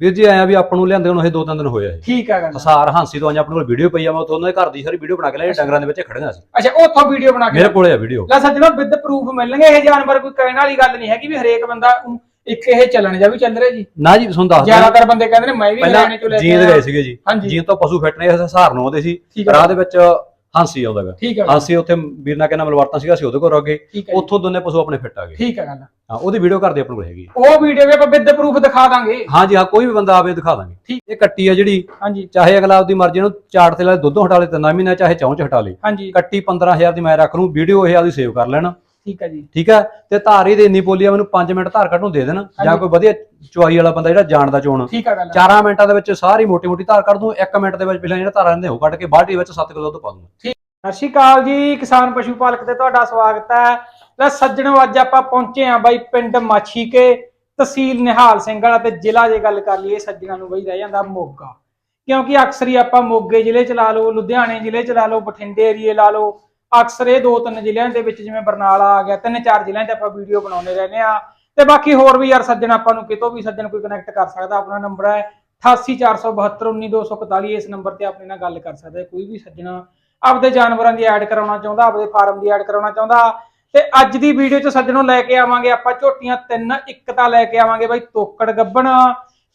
ਵੀਰ ਜੀ ਆਇਆ ਵੀ ਆਪਾਂ ਨੂੰ ਲਿਆਂਦੇ ਹੁਣ ਇਹ ਦੋ ਤਿੰਨ ਦਿਨ ਹੋਏ ਆ ਇਹ। ਠੀਕ ਆ ਗੱਲ ਹਸਾਰ ਹਾਂਸੀ ਤੋਂ ਆਇਆ ਆਪਣੇ ਕੋਲ ਵੀਡੀਓ ਪਈ ਆ ਮੈਂ ਉੱਥੋਂ ਉਹਨਾਂ ਦੇ ਘਰ ਦੀ ਸਾਰੀ ਵੀਡੀਓ ਬਣਾ ਕੇ ਲਿਆ ਡੰਗਰਾਂ ਦੇ ਵਿੱਚ ਖੜੀਆਂ ਸੀ। ਅੱਛਾ ਉੱਥੋਂ ਵੀਡੀਓ ਬਣਾ ਕੇ ਮੇਰੇ ਕੋਲੇ ਆ ਵੀਡੀਓ। ਲੈ ਸੱਜਣੋ ਵਿਦ ਪ੍ਰੂਫ ਮਿਲਣਗੇ ਇਹ ਜਾਨਵਰ ਕੋਈ ਕਹਿਣ ਵਾਲੀ ਗੱਲ ਨਹੀਂ ਹੈਗੀ ਵੀ ਹਰੇਕ ਬੰਦਾ ਊਂ ਇੱਕ ਇਹ ਚੱਲਣ ਜਾ ਵੀ ਚੱਲ ਰਿਹਾ ਜੀ। ਨਾ ਜੀ ਤੁਹਾਨੂੰ ਦੱਸ ਦਿਆਂ, ਜ਼ਿਆਦਾਤਰ ਬੰਦੇ ਕਹਿੰਦੇ ਨੇ ਮੈਂ ਵੀ ਪਹਿਲਾਂ ਹਰਿਆਣੇ ਚੋਂ ਲੈ ਕੇ ਜੀਂਦ ਆਇਆ। ਗਏ ਸੀਗੇ ਜੀ। ਹਾਂਜੀ। ਜੀਂਦ ਤੋਂ ਪਸ਼ੂ ਫਿੱਟ ਨੇ ਹਸਾਰ ਨੂੰ ਆਉਂਦੇ ਸੀ। ਠੀਕ ਰਾਹ ਦੇ ਵਿੱਚ ਹਾਂਸੀ ਆਉਂਦਾਗਾ ਠੀਕ ਆ ਹਾਂਸੀ ਉੱਥੇ ਵੀਰ ਨਾਲ ਕਹਿੰਦਾ ਮਲਵਰਤਨ ਸੀਗਾ ਸੀ ਉਹਦੇ ਕੋਲ ਠੀਕ ਹੈ ਉੱਥੋਂ ਦੋਨੇ ਪਸ਼ੂ ਆਪਣੇ ਫਿੱਟ ਆ ਗਏ। ਠੀਕ ਆ ਗੱਲ। ਹਾਂ ਉਹਦੀ ਵੀਡੀਓ ਘਰ ਦੇ ਆਪਣੇ ਕੋਲ ਹੈਗੀ। ਉਹ ਵੀਡੀਓ ਵੀ ਆਪਾਂ ਵਿਦ ਪ੍ਰੂਫ ਦਿਖਾ ਦਾਂਗੇ। ਹਾਂ ਜੀ ਹਾਂ ਕੋਈ ਵੀ ਬੰਦਾ ਆਵੇ ਦਿਖਾ ਦਾਂਗੇ। ਠੀਕ। ਇਹ ਕੱਟੀ ਆ ਜਿਹੜੀ ਹਾਂਜੀ। ਚਾਹੇ ਅਗਲਾ ਆਪਦੀ ਮਰਜ਼ੀ ਨੂੰ ਚਾਟ ਤੇ ਲਾ ਦੁੱਧੋਂ ਹਟਾ ਲੇ ਤਿੰਨਾਂ ਮਹੀਨੇ ਚਾਹੇ ਚੌਂ ਚ ਹਟਾ ਲੇ। ਹਾਂਜੀ। ਕੱਟੀ 15000 ਦੀ ਮੈਂ ਰੱਖ ਲੂੰ ਵੀਡੀਓ ਇਹ ਆਪਦੀ ਸੇਵ ਕਰ ਲੈਣਾ। ਠੀਕ ਆ ਜੀ। ਠੀਕ ਹੈ ਤੇ ਧਾਰ ਹੀ ਦੇ ਇੰਨੀ ਬੋਲੀ ਆ ਮੈਨੂੰ 5 ਮਿੰਟ ਧਾਰ ਕੱਢ ਨੂੰ ਦੇ ਦੇਣ। ਜਾਂ। ਕੋਈ ਵਧੀਆ ਚੁਆਈ ਵਾਲਾ ਬੰਦਾ ਜਿਹੜਾ ਜਾਣਦਾ ਚੋਣ। ਠੀਕ ਆ ਗੱਲ 4 ਮਿੰਟਾਂ ਦੇ ਵਿੱਚ ਸਾਰੀ ਮੋਟੀ ਮੋਟੀ ਧਾਰ ਕੱਢ ਦੂੰ 1 ਮਿੰਟ ਦੇ ਵਿੱਚ ਪਹਿਲਾਂ ਜਿਹੜਾ ਧਾਰ ਰਹਿੰਦੇ ਉਹ ਕੱਢ ਕੇ ਬਾਲਟੀ ਵਿੱਚ 7 ਕਿਲੋ ਦੁੱਧ ਪਾ ਦੂੰ। ਸਤਿ ਸ਼੍ਰੀ ਅਕਾਲ ਜੀ ਕਿਸਾਨ ਪਸ਼ੂ ਪਾਲਕ ਤੇ ਤੁਹਾਡਾ ਸਵਾਗਤ ਹੈ। ਲੈ ਸੱਜਣੋ ਅੱਜ ਆਪਾਂ ਪਹੁੰਚੇ ਆ ਬਾਈ ਪਿੰਡ ਮਾਛੀਕੇ ਤਹਿਸੀਲ ਨਿਹਾਲ ਸਿੰਘ ਵਾਲਾ ਤੇ ਜ਼ਿਲ੍ਹਾ ਜੇ ਗੱਲ ਕਰ ਲਈਏ ਸੱਜਣਾ ਨੂੰ ਬਈ ਰਹਿ ਜਾਂਦਾ ਮੋਗਾ। ਕਿਉਂਕਿ ਅਕਸਰ ਹੀ ਆਪਾਂ ਮੋਗੇ ਜ਼ਿਲ੍ਹੇ ਚ ਲਾ ਲਓ ਲੁਧਿਆਣੇ ਜ਼ਿਲ੍ਹੇ ਚ ਲਾ ਲਓ ਬਠਿੰਡੇ ਏਰੀਏ ਲਾ ਲਓ ਅਕਸਰ ਇਹ ਦੋ ਤਿੰਨ ਜ਼ਿਲ੍ਹਿਆਂ ਦੇ ਵਿੱਚ ਜਿਵੇਂ ਬਰਨਾਲਾ ਆ ਗਿਆ, ਤਿੰਨ ਚਾਰ ਜ਼ਿਲ੍ਹਿਆਂ 'ਚ ਆਪਾਂ ਵੀਡੀਓ ਬਣਾਉਂਦੇ ਰਹਿੰਦੇ ਆ ਤੇ ਬਾਕੀ ਹੋਰ ਵੀ ਯਾਰ ਸੱਜਣ ਆਪਾਂ ਨੂੰ ਕਿਤੋਂ ਵੀ ਸੱਜਣ ਕੋਈ ਕਨੈਕਟ ਕਰ ਸਕਦਾ, ਆਪਣਾ ਨੰਬਰ ਹੈ 8847719241 ਇਸ ਨੰਬਰ ਤੇ ਆਪਣੇ ਨਾਲ ਗੱਲ ਕਰ ਸਕਦਾ ਕੋਈ ਵੀ ਸੱਜਣਾ ਆਪਦੇ ਜਾਨਵਰਾਂ ਦੀ ਐਡ ਕਰਾਉਣਾ ਚਾਹੁੰਦਾ, ਆਪਦੇ ਫਾਰਮ ਦੀ ਐਡ ਕਰਾਉਣਾ ਚਾਹੁੰਦਾ, ਤੇ ਅੱਜ ਦੀ ਵੀਡੀਓ 'ਚ ਸੱਜਣੋ ਲੈ ਕੇ ਆਵਾਂਗੇ ਆਪਾਂ ਝੋਟੀਆਂ ਤਿੰਨ, ਇੱਕ ਤਾਂ ਲੈ ਕੇ ਆਵਾਂਗੇ ਬਾਈ ਤੋਕੜ ਗੱਬਣ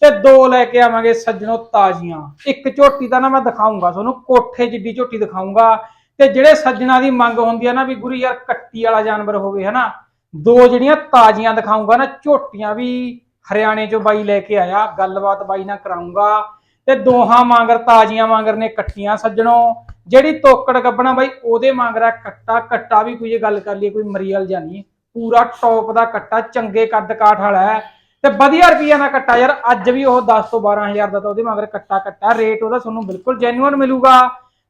ਤੇ ਦੋ ਲੈ ਕੇ ਆਵਾਂਗੇ ਸੱਜਣੋ ਤਾਜ਼ੀਆਂ। ਇੱਕ ਝੋਟੀ ਦਾ ਨਾ ਮੈਂ ਦਿਖਾਉਂਗਾ ਤੁਹਾਨੂੰ ਕੋਠੇ ਜਿੱਡੀ ਝੋਟੀ ਦਿਖਾਉਂਗਾ ਤੇ ਜਿਹੜੇ ਸੱਜਣਾ ਦੀ ਮੰਗ ਹੁੰਦੀ ਆ ਨਾ ਵੀ ਗੁਰੂ ਯਾਰ ਕੱਟੀ ਵਾਲਾ ਜਾਨਵਰ ਹੋਵੇ, ਹਨਾ? ਦੋ ਜਿਹੜੀਆਂ ਤਾਜ਼ੀਆਂ ਦਿਖਾਉਂਗਾ ਨਾ, ਝੋਟੀਆਂ ਵੀ ਹਰਿਆਣੇ 'ਚੋਂ ਬਾਈ ਲੈ ਕੇ ਆਇਆ, ਗੱਲਬਾਤ ਬਾਈ ਨਾਲ ਕਰਾਉਂਗਾ ਤੇ ਦੋਹਾਂ ਮਾਂਗਰ, ਤਾਜ਼ੀਆਂ ਮਾਂਗਰ ਨੇ ਕੱਟੀਆਂ ਸੱਜਣੋ। ਜਿਹੜੀ ਤੋਕੜ ਗੱਬਣਾ ਬਾਈ, ਉਹਦੇ ਮਾਂਗਰਾ ਕੱਟਾ। ਕੱਟਾ ਵੀ ਕੋਈ ਗੱਲ ਕਰ ਲਈਏ, ਕੋਈ ਮਰੀਅਲ ਜਾਨੀ ਪੂਰਾ ਟੌਪ ਦਾ ਕੱਟਾ, ਚੰਗੇ ਕੱਦ ਕਾਠ ਵਾਲਾ ਹੈ। ਤੇ ਵਧੀਆ ਰੁਪਈਆ ਦਾ ਕੱਟਾ ਯਾਰ, ਅੱਜ ਵੀ ਉਹ 10 ਤੋਂ 12000 ਦਾ ਤਾਂ ਉਹਦੇ ਮਗਰ ਕੱਟਾ ਕੱਟਾ ਰੇਟ ਉਹਦਾ ਤੁਹਾਨੂੰ ਬਿਲਕੁਲ ਜੈਨੂਅਨ ਮਿਲੂਗਾ।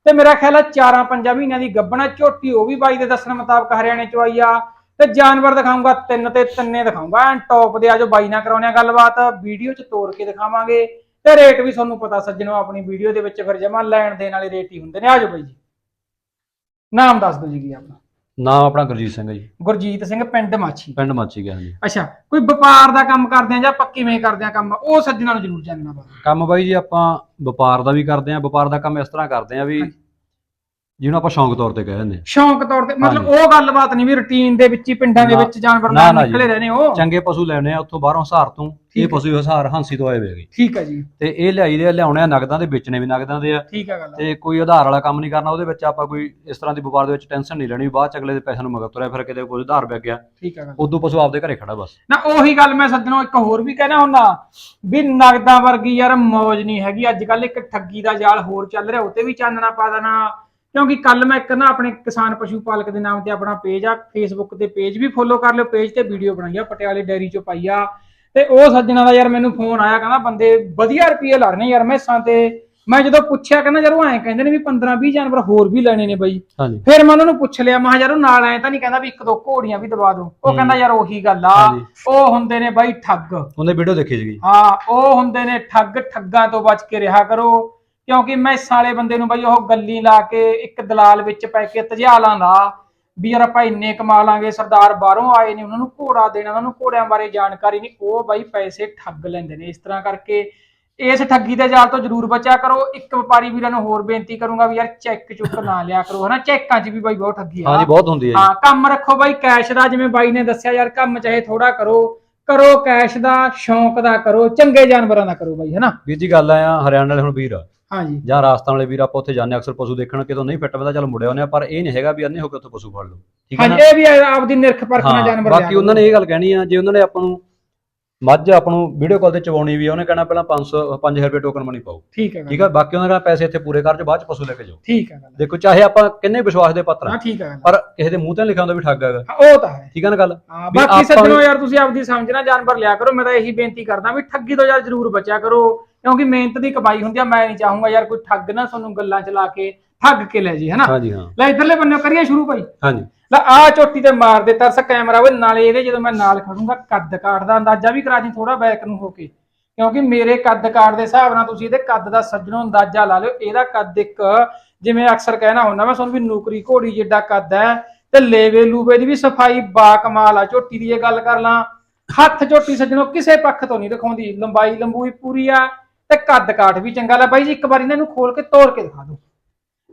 ਤੇ ਮੇਰਾ ਖਿਆਲ ਆ 4-5 ਮਹੀਨਿਆਂ ਦੀ ਗੱਬਣਾ ਝੋਟੀ, ਉਹ ਵੀ ਬਾਈ ਦੇ ਦੱਸਣ ਮੁਤਾਬਕ ਹਰਿਆਣੇ ਚੋਂ ਆਈ ਆ। ਤੇ ਜਾਨਵਰ ਦਿਖਾਉਂਗਾ ਤਿੰਨ ਤੇ ਤਿੰਨੇ ਦਿਖਾਉਂਗਾ ਐਨ ਟੌਪ ਦੇ ਆ ਜੋ ਬਾਈ ਨਾਲ ਕਰਾਉਣੇ ਆ ਗੱਲਬਾਤ। ਵੀਡੀਓ 'ਚ ਤੋੜ ਕੇ ਦਿਖਾਵਾਂਗੇ। ਤੇ ਰੇਟ ਵੀ ਤੁਹਾਨੂੰ ਪਤਾ, ਸੱਜਣੋ, ਆਪਣੀ ਵੀਡੀਓ ਦੇ ਵਿੱਚ ਫਿਰ ਜਮਾ ਲੈਣ ਦੇਣ ਵਾਲੇ ਰੇਟ ਹੀ ਹੁੰਦੇ ਨੇ। ਆਜੋ ਬਾਈ ਜੀ। ਨਾਮ ਦੱਸ ਦਿਓ ਜੀ ਕੀ ਆਪਣਾ। ਨਾਮ ਆਪਣਾ ਗੁਰਜੀਤ ਸਿੰਘ ਹੈ ਜੀ। ਗੁਰਜੀਤ ਸਿੰਘ ਪਿੰਡ ਮਾਛੀ। ਪਿੰਡ ਮਾਚੀ ਗਿਆ ਜੀ ਅੱਛਾ ਕੋਈ ਵਪਾਰ ਦਾ ਕੰਮ ਕਰਦੇ ਆ ਜਾਂ ਆਪਾਂ ਕਿਵੇਂ ਕਰਦੇ ਆ ਕੰਮ? ਉਹ ਸੱਜਣਾਂ ਨੂੰ ਜ਼ਰੂਰ ਜਾਣਨਾ ਕੰਮ ਬਾਈ ਜੀ ਆਪਾਂ ਵਪਾਰ ਦਾ ਵੀ ਕਰਦੇ ਆਂ ਵਪਾਰ ਦਾ ਕੰਮ ਇਸ ਤਰ੍ਹਾਂ ਕਰਦੇ ਆਂ ਵੀ ਹਾਂਜੀ। ਜਿਹਨੂੰ ਆਪਾਂ ਸ਼ੌਂਕ ਤੌਰ ਤੇ ਕਹਿ ਦਿੰਦੇ ਹਾਂ। ਸ਼ੌਂਕ ਤੌਰ ਤੇ ਮਤਲਬ ਉਹ ਗੱਲਬਾਤ ਨਹੀਂ ਵੀ ਰੁਟੀਨ ਦੇ ਵਿੱਚ ਹੀ ਪਿੰਡਾਂ ਦੇ ਨਾ- ਵਿੱਚ ਜਾਨਵਰ ਨਾ, ਨਾਲ ਨਾ ਜੀ। ਨਿਕਲੇ ਰਹੇ ਨੇ ਉਹ ਚੰਗੇ ਪਸ਼ੂ ਲੈਣੇ ਆ ਉੱਥੋਂ ਬਾਹਰੋਂ ਹਸਾਰ ਤੋਂ। ਠੀਕ ਇਹ ਹੈ। ਪਸ਼ੂ ਹਸਾਰ ਹਾਂਸੀ ਤੋਂ ਆਏ ਹੋਏਗੇ ਠੀਕ ਹੈ ਜੀ। ਤੇ ਇਹ ਲਿਆਈ ਦੇ ਆ, ਲਿਆਉਣੇ ਆ ਨਗਦਾਂ ਦੇ ਵੇਚਣੇ ਵੀ ਨਗਦਾਂ ਦੇ ਆ। ਠੀਕ ਹੈ ਗੱਲ ਤੇ ਕੋਈ ਆਧਾਰ ਵਾਲਾ ਕੰਮ ਨਹੀਂ ਕਰਨਾ ਉਹਦੇ ਵਿੱਚ ਆਪਾਂ ਕੋਈ ਇਸ ਤਰ੍ਹਾਂ ਦੀ ਵਪਾਰ ਦੇ ਵਿੱਚ ਟੈਨਸ਼ਨ ਨਹੀਂ ਲੈਣੀ ਵੀ ਬਾਅਦ ਚ ਅਗਲੇ ਦੇ ਪੈਸਿਆਂ ਨੂੰ ਮਗਰ ਤੁਰਿਆ ਫਿਰ ਕਿਤੇ ਕੋਈ ਉਧਾਰ ਵਿਕ ਗਿਆ। ਠੀਕ ਹੈ ਗੱਲ ਉਦੋਂ ਪਸ਼ੂ ਆਪਦੇ ਘਰੇ ਖੜਾ ਬਸ। ਨਾ ਉਹੀ ਗੱਲ ਮੈਂ ਸੱਜਣੋ ਇੱਕ ਹੋਰ ਵੀ ਕਹਿਣਾ ਹੁੰਦਾ ਵੀ ਨਗਦਾਂ ਵਰਗੀ ਯਾਰ ਮੌਜ ਨਹੀਂ ਹੈਗੀ। ਅੱਜ ਕੱਲ ਇੱਕ ਠੱਗੀ ਦਾ ਜਾਲ ਹੋਰ ਚੱਲ ਰਿਹਾ ਉਹ ਤੇ ਵੀ ਚਾਨਣਾ ਪਾ ਦੇਣਾ। ਕਿਉਂਕਿ ਕੱਲ ਮੈਂ ਇੱਕ ਨਾ ਆਪਣੇ ਕਿਸਾਨ ਪਸ਼ੂ ਪਾਲਕ ਦੇ ਨਾਮ ਤੇ ਆਪਣਾ ਪੇਜ ਆ ਫੇਸਬੁੱਕ ਤੇ ਪੇਜ ਵੀ ਫੋਲੋ ਕਰ ਲਿਓ ਪੇਜ ਤੇ ਵੀਡੀਓ ਬਣਾਈ ਆ ਪਟਿਆਲੇ ਡੈਰੀ ਚੋਂ ਪਾਈ ਆ। ਤੇ ਉਹ ਸੱਜਣਾ ਦਾ ਯਾਰ ਮੈਨੂੰ ਫੋਨ ਆਇਆ ਕਹਿੰਦਾ ਬੰਦੇ ਵਧੀਆ ਰੁਪਏ ਲਾ ਰਹੇ ਨੇ ਯਾਰ ਮੈਸਾਂ ਤੇ। ਮੈਂ ਜਦੋਂ ਪੁੱਛਿਆ ਕਹਿੰਦਾ ਯਾਰ ਉਹ ਐਂ ਕਹਿੰਦੇ ਨੇ ਵੀ 15 20 ਜਾਨਵਰ ਹੋਰ ਵੀ ਲੈਣੇ ਨੇ ਬਾਈ। ਹਾਂਜੀ। ਫਿਰ ਮੈਂ ਉਹਨਾਂ ਨੂੰ ਪੁੱਛ ਲਿਆ ਮੈਂ ਕਿਹਾ ਯਾਰ ਉਹ ਨਾਲ ਐ ਤਾਂ ਨਹੀਂ ਕਹਿੰਦਾ ਵੀ ਇੱਕ ਦੋ ਘੋੜੀਆਂ ਵੀ ਦਵਾ ਦੋ। ਉਹ। ਕਹਿੰਦਾ ਯਾਰ ਉਹੀ ਗੱਲ ਆ ਹਾਂਜੀ। ਉਹ ਹੁੰਦੇ ਨੇ ਬਾਈ ਠੱਗ। ਉਹਨੇ ਵੀਡੀਓ ਦੇਖੀ ਸੀਗੀ। ਹਾਂ ਉਹ ਹੁੰਦੇ ਨੇ ਠੱਗ ਠੱਗਾਂ ਤੋਂ ਬਚ ਕੇ ਰਿਹਾ ਕਰੋ। ਕਿਉਂਕਿ ਮੈਸਾਂ ਵਾਲੇ ਬੰਦੇ ਨੂੰ ਬਾਈ ਉਹ ਗੱਲੀ ਲਾ ਕੇ ਇੱਕ ਦਲਾਲ ਵਿੱਚ ਪੈ ਕੇ ਤਜਾ ਲਾਂਦਾ ਵੀ ਯਾਰ ਆਪਾਂ ਇੰਨੇ ਕਮਾ ਲਾਂਗੇ ਸਰਦਾਰ ਬਾਹਰੋਂ ਆਏ ਨੇ ਉਹਨਾਂ ਨੂੰ ਘੋੜਾ ਦੇਣਾ ਉਹਨਾਂ ਨੂੰ ਘੋੜਿਆਂ ਬਾਰੇ ਜਾਣਕਾਰੀ ਨਹੀਂ ਉਹ ਬਾਈ ਪੈਸੇ ਠੱਗ ਲੈਂਦੇ ਨੇ। ਇਸ ਤਰ੍ਹਾਂ ਕਰਕੇ ਇਸ ਠੱਗੀ ਦੇ ਜਾਲ ਤੋਂ ਜ਼ਰੂਰ ਬਚਿਆ ਕਰੋ। ਇੱਕ ਵਪਾਰੀ ਵੀਰਾਂ ਨੂੰ ਹੋਰ ਬੇਨਤੀ ਕਰੂੰਗਾ ਵੀ ਯਾਰ ਚੈੱਕ ਚੁੱਕ ਨਾ ਲਿਆ ਕਰੋ ਹਨਾ? ਚੈੱਕਾਂ 'ਚ ਵੀ ਬਾਈ ਬਹੁਤ ਠੱਗੀ ਆ। ਹਾਂਜੀ ਬਹੁਤ ਹੁੰਦੀ ਹੈ ਹਾਂ ਕੰਮ ਰੱਖੋ ਬਾਈ ਕੈਸ਼ ਦਾ ਜਿਵੇਂ ਬਾਈ ਨੇ ਦੱਸਿਆ ਯਾਰ ਕੰਮ ਚਾਹੇ ਥੋੜਾ ਕਰੋ ਕਰੋ ਕੈਸ਼ ਦਾ ਸ਼ੌਂਕ ਦਾ ਕਰੋ ਚੰਗੇ ਜਾਨਵਰਾਂ ਦਾ ਕਰੋ ਬਾਈ ਹੈਨਾ? ਵੀਰ ਜੀ ਗੱਲ ਆ ਹਰਿਆਣਾ ਵਾਲੇ ਹੁਣ ਵੀਰ। ਆ ਹਾਂਜੀ। ਜਾਂ ਰਾਜਸਥਾਨ ਵਾਲੇ ਵੀਰ ਆਪਾਂ ਉੱਥੇ ਜਾਂਦੇ ਹਾਂ ਅਕਸਰ ਪਸ਼ੂ ਦੇਖਣ ਕਿਤੋਂ ਨਹੀਂ ਫਿੱਟ ਪੈਂਦਾ ਚੱਲ ਮੁੜਿਆ ਆਉਂਦੇ ਆ ਪਰ ਇਹ ਨਹੀਂ ਹੈਗਾ ਵੀ ਅੰਨੇ ਹੋ ਕੇ ਉੱਥੇ ਪਸ਼ੂ ਫੜ ਲਓ। ਠੀਕ ਹੈ ਨਾ? ਹਾਂਜੀ ਇਹ ਵੀ ਆਪਦੀ ਨਿਰਖ ਪਰਖ ਨਾਲ ਹਾਂ ਜਾਨਵਰ ਬਾਕੀ ਉਹਨਾਂ ਨੇ ਇਹ ਗੱਲ ਕਹਿਣੀ ਆ ਜੇ ਉਹਨਾਂ ਨੇ ਆਪਾਂ ਨੂੰ ਮੱਝ ਆਪਾਂ ਨੂੰ ਵੀਡੀਓ ਕਾਲ ਤੇ ਚਵਾਉਣੀ ਵੀ ਆ ਉਹਨੇ ਕਹਿਣਾ ਪਹਿਲਾਂ 500 5000 ਰੁਪਏ ਟੋਕਨ ਮਨੀ ਪਾਓ। ਠੀਕ ਹੈ ਠੀਕ ਆ ਬਾਕੀ ਉਹਨਾਂ ਦਾ ਪੈਸੇ ਇੱਥੇ ਪੂਰੇ ਕਰ ਚ ਬਾਅਦ ਚ ਪਸ਼ੂ ਲੈ ਕੇ ਜਾਓ। ਠੀਕ ਹੈ ਗੱਲ। ਦੇਖੋ ਚਾਹੇ ਆਪਾਂ ਕਿੰਨੇ ਵਿਸ਼ਵਾਸ ਦੇ ਪਾਤਰ ਆ ਹਾਂ ਠੀਕ ਹੈ ਗੱਲ। ਪਰ ਕਿਸੇ ਦੇ ਮੂੰਹ ਤੇ ਨੀ ਲਿਖਿਆ ਹੁੰਦਾ ਵੀ ਠੱਗ ਹੈਗਾ ਹਾਂ, ਉਹ ਤਾਂ ਹੈ। ਠੀਕ ਆ ਨਾ ਗੱਲ? ਹਾਂ ਬਾਕੀ ਆਪਾਂ- ਸੱਜਣੋ ਯਾਰ ਤੁਸੀਂ ਆਪਦੀ ਸਮਝਣਾ ਜਾਨਵਰ ਲਿਆ ਕਰੋ ਮੈਂ ਤਾਂ ਇਹੀ ਬੇਨਤੀ ਕਰਦਾ ਵੀ ਠੱਗੀ ਤੋਂ ਯਾਰ ਜ਼ਰੂਰ ਬਚਿਆ ਕਰੋ। ਕਿਉਂਕਿ ਮਿਹਨਤ ਦੀ ਕਮਾਈ ਹੁੰਦੀ ਆ ਮੈਂ ਨਹੀਂ ਚਾਹੂੰਗਾ ਯਾਰ ਕੋਈ ਠੱਗ ਨਾ ਤੁਹਾਨੂੰ ਗੱਲਾਂ ਚ ਲਾ ਕੇ ਠੱਗ ਕੇ ਲੈ ਜੀ ਹੈਨਾ? ਹਾਂਜੀ ਹਾਂ। ਲੈ ਇਧਰਲੇ ਬੰਨੇ ਕਰੀਏ ਸ਼ੁਰੂ ਭਾਈ। ਹਾਂਜੀ। ਲੈ ਆ ਚੋਟੀ ਤੇ ਮਾਰ ਦੇ ਤਰਸ ਕੈਮਰਾ ਵੇ ਨਾਲੇ ਇਹਦੇ ਜਦੋਂ ਮੈਂ ਨਾਲ ਖੜੂੰਗਾ ਕੱਦ ਕਾਠ ਦਾ ਅੰਦਾਜ਼ਾ ਵੀ ਕਰਾ ਜੀ ਥੋੜਾ ਬੈਕ ਨੂੰ ਹੋ ਕੇ। ਕਿਉਂਕਿ ਮੇਰੇ ਕੱਦ ਕਾਠ ਦੇ ਹਿਸਾਬ ਨਾਲ ਤੁਸੀਂ ਇਹਦੇ ਕੱਦ ਦਾ ਸੱਜਣੋਂ ਅੰਦਾਜ਼ਾ ਲਾ ਲਿਓ ਇਹਦਾ ਕੱਦ ਇੱਕ ਜਿਵੇਂ ਅਕਸਰ ਕਹਿਣਾ ਹੁੰਦਾ ਮੈਂ ਤੁਹਾਨੂੰ ਵੀ ਨੌਕਰੀ ਘੋੜੀ ਜਿੱਡਾ ਕੱਦ ਹੈ ਤੇ ਲੇਵੇ ਲੂਵੇ ਦੀ ਵੀ ਸਫ਼ਾਈ ਬਾ ਕਮਾਲ ਆ ਝੋਟੀ ਦੀ ਇਹ ਗੱਲ ਕਰ ਲਾਂ। ਹੱਥ ਝੋਟੀ ਸੱਜਣੋ ਕਿਸੇ ਪੱਖ ਤੋਂ ਨਹੀਂ ਦਿਖਾਉਂਦੀ ਲੰਬਾਈ ਲੰਬੂਈ ਪੂਰੀ ਆ ਤੇ ਕੱਦ ਕਾਠ ਵੀ ਚੰਗਾ ਲੈ ਬਾਈ ਜੀ, ਇੱਕ ਵਾਰ ਇਹਨਾਂ ਨੂੰ ਖੋਲ ਕੇ ਤੋੜ ਕੇ ਦਿਖਾ ਦਿਓ।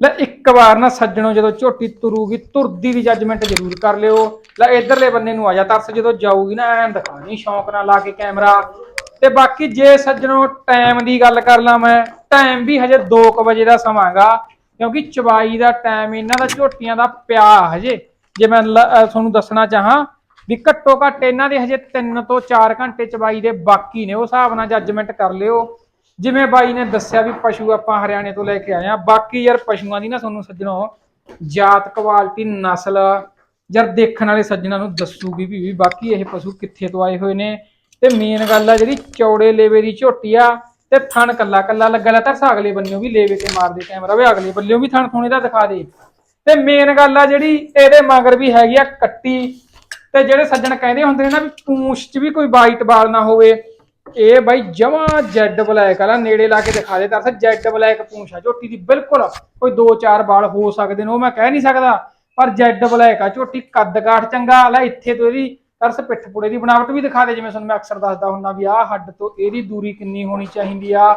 ਲੈ, ਇੱਕ ਵਾਰ ਨਾ ਸੱਜਣੋ ਜਦੋਂ ਝੋਟੀ ਤੁਰੂਗੀ, ਤੁਰਦੀ ਦੀ ਜੱਜਮੈਂਟ ਜ਼ਰੂਰ ਕਰ ਲਿਓ। ਲੈ, ਇਧਰਲੇ ਬੰਨੇ ਨੂੰ ਆ ਜਾ ਤਰਸ, ਜਦੋਂ ਜਾਊਗੀ ਨਾ ਐਂ ਦਿਖਾਣੀ ਸ਼ੌਂਕ ਨਾਲ ਲਾ ਕੇ ਕੈਮਰਾ। ਤੇ ਬਾਕੀ ਜੇ ਸੱਜਣੋ ਟਾਈਮ ਦੀ ਗੱਲ ਕਰ ਲਾਂ ਮੈਂ ਟਾਈਮ ਵੀ ਹਜੇ 2 ਵਜੇ ਦਾ ਸਮਾਂਗਾ ਕਿਉਂਕਿ ਚਵਾਈ ਦਾ ਟਾਈਮ ਇਹਨਾਂ ਦਾ ਝੋਟੀਆਂ ਦਾ ਪਿਆ ਹਜੇ। ਜੇ ਮੈਂ ਲ- ਤੁਹਾਨੂੰ ਦੱਸਣਾ ਚਾਹਾਂ ਵੀ ਘੱਟੋ ਘੱਟ ਇਹਨਾਂ ਦੇ ਹਜੇ 3 ਤੋਂ 4 ਘੰਟੇ ਚਵਾਈ ਦੇ ਬਾਕੀ ਨੇ, ਉਹ ਹਿਸਾਬ ਨਾਲ ਜੱਜਮੈਂਟ ਕਰ ਲਿਓ। ਜਿਵੇਂ ਬਾਈ ਨੇ ਦੱਸਿਆ ਵੀ ਪਸ਼ੂ ਆਪਾਂ ਹਰਿਆਣੇ ਤੋਂ ਲੈ ਕੇ ਆਏ ਆ ਬਾਕੀ ਯਾਰ ਪਸ਼ੂਆਂ ਦੀ ਨਾ ਤੁਹਾਨੂੰ ਸੱਜਣੋ, ਜਾਤ ਕੁਆਲਿਟੀ ਨਸਲ ਯਾਰ ਦੇਖਣ ਵਾਲੇ ਸੱਜਣਾ ਨੂੰ ਦੱਸੂਗੀ ਵੀ ਬਾਕੀ ਇਹ ਪਸ਼ੂ ਕਿੱਥੇ ਤੋਂ ਆਏ ਹੋਏ ਨੇ। ਤੇ ਮੇਨ ਗੱਲ ਆ ਜਿਹੜੀ ਚੌੜੇ ਲੇਵੇ ਦੀ ਝੋਟੀ ਆ, ਤੇ ਥਣ ਕੱਲਾ ਕੱਲਾ ਲੱਗਾ ਲਾ ਤਾਂ ਅਗਲੇ ਬੰਨਿਓ ਵੀ ਲੇਵੇ ਤੇ ਮਾਰਦੇ ਕੈਮਰਾ ਵੀ ਅਗਲੇ ਬੰਨਿਓ ਵੀ ਥਣ ਥੋਣੇ ਦਾ ਦਿਖਾ ਦੇ। ਤੇ ਮੇਨ ਗੱਲ ਆ ਜਿਹੜੀ ਇਹਦੇ ਮਗਰ ਵੀ ਹੈਗੀ ਆ ਕੱਟੀ, ਤੇ ਜਿਹੜੇ ਸੱਜਣ ਕਹਿੰਦੇ ਹੁੰਦੇ ਨੇ ਨਾ ਵੀ ਪੂੰਛ 'ਚ ਵੀ ਕੋਈ ਵਾਈਟ ਬਾਲ ਨਾ ਹੋਵੇ ਇਹ ਬਾਈ ਜਮਾ ਜੈਡ ਬਲੈਕ ਆ ਨਾ ਨੇੜੇ ਲਾ ਕੇ ਦਿਖਾ ਦੇ ਤਰਸ ਜੈਡ ਬਲੈਕ ਪੂੰਛ ਆ ਝੋਟੀ ਦੀ ਬਿਲਕੁਲ ਕੋਈ 2-4 ਬਾਲ ਹੋ ਸਕਦੇ ਨੇ ਉਹ ਮੈਂ ਕਹਿ ਨਹੀਂ ਸਕਦਾ ਪਰ ਜੈਡ ਬਲੈਕ ਆ ਝੋਟੀ ਕੱਦ ਕਾਠ ਚੰਗਾ ਲੈ ਇੱਥੇ ਤੋਂ ਇਹਦੀ ਤਰਸ ਪਿੱਠ ਪੁੜੇ ਦੀ ਬਣਾਵਟ ਵੀ ਦਿਖਾ ਦੇ ਜਿਵੇਂ ਤੁਹਾਨੂੰ ਮੈਂ ਅਕਸਰ ਦੱਸਦਾ ਹੁੰਦਾ ਵੀ ਆਹ ਹੱਡ ਤੋਂ ਇਹਦੀ ਦੂਰੀ ਕਿੰਨੀ ਹੋਣੀ ਚਾਹੀਦੀ ਆ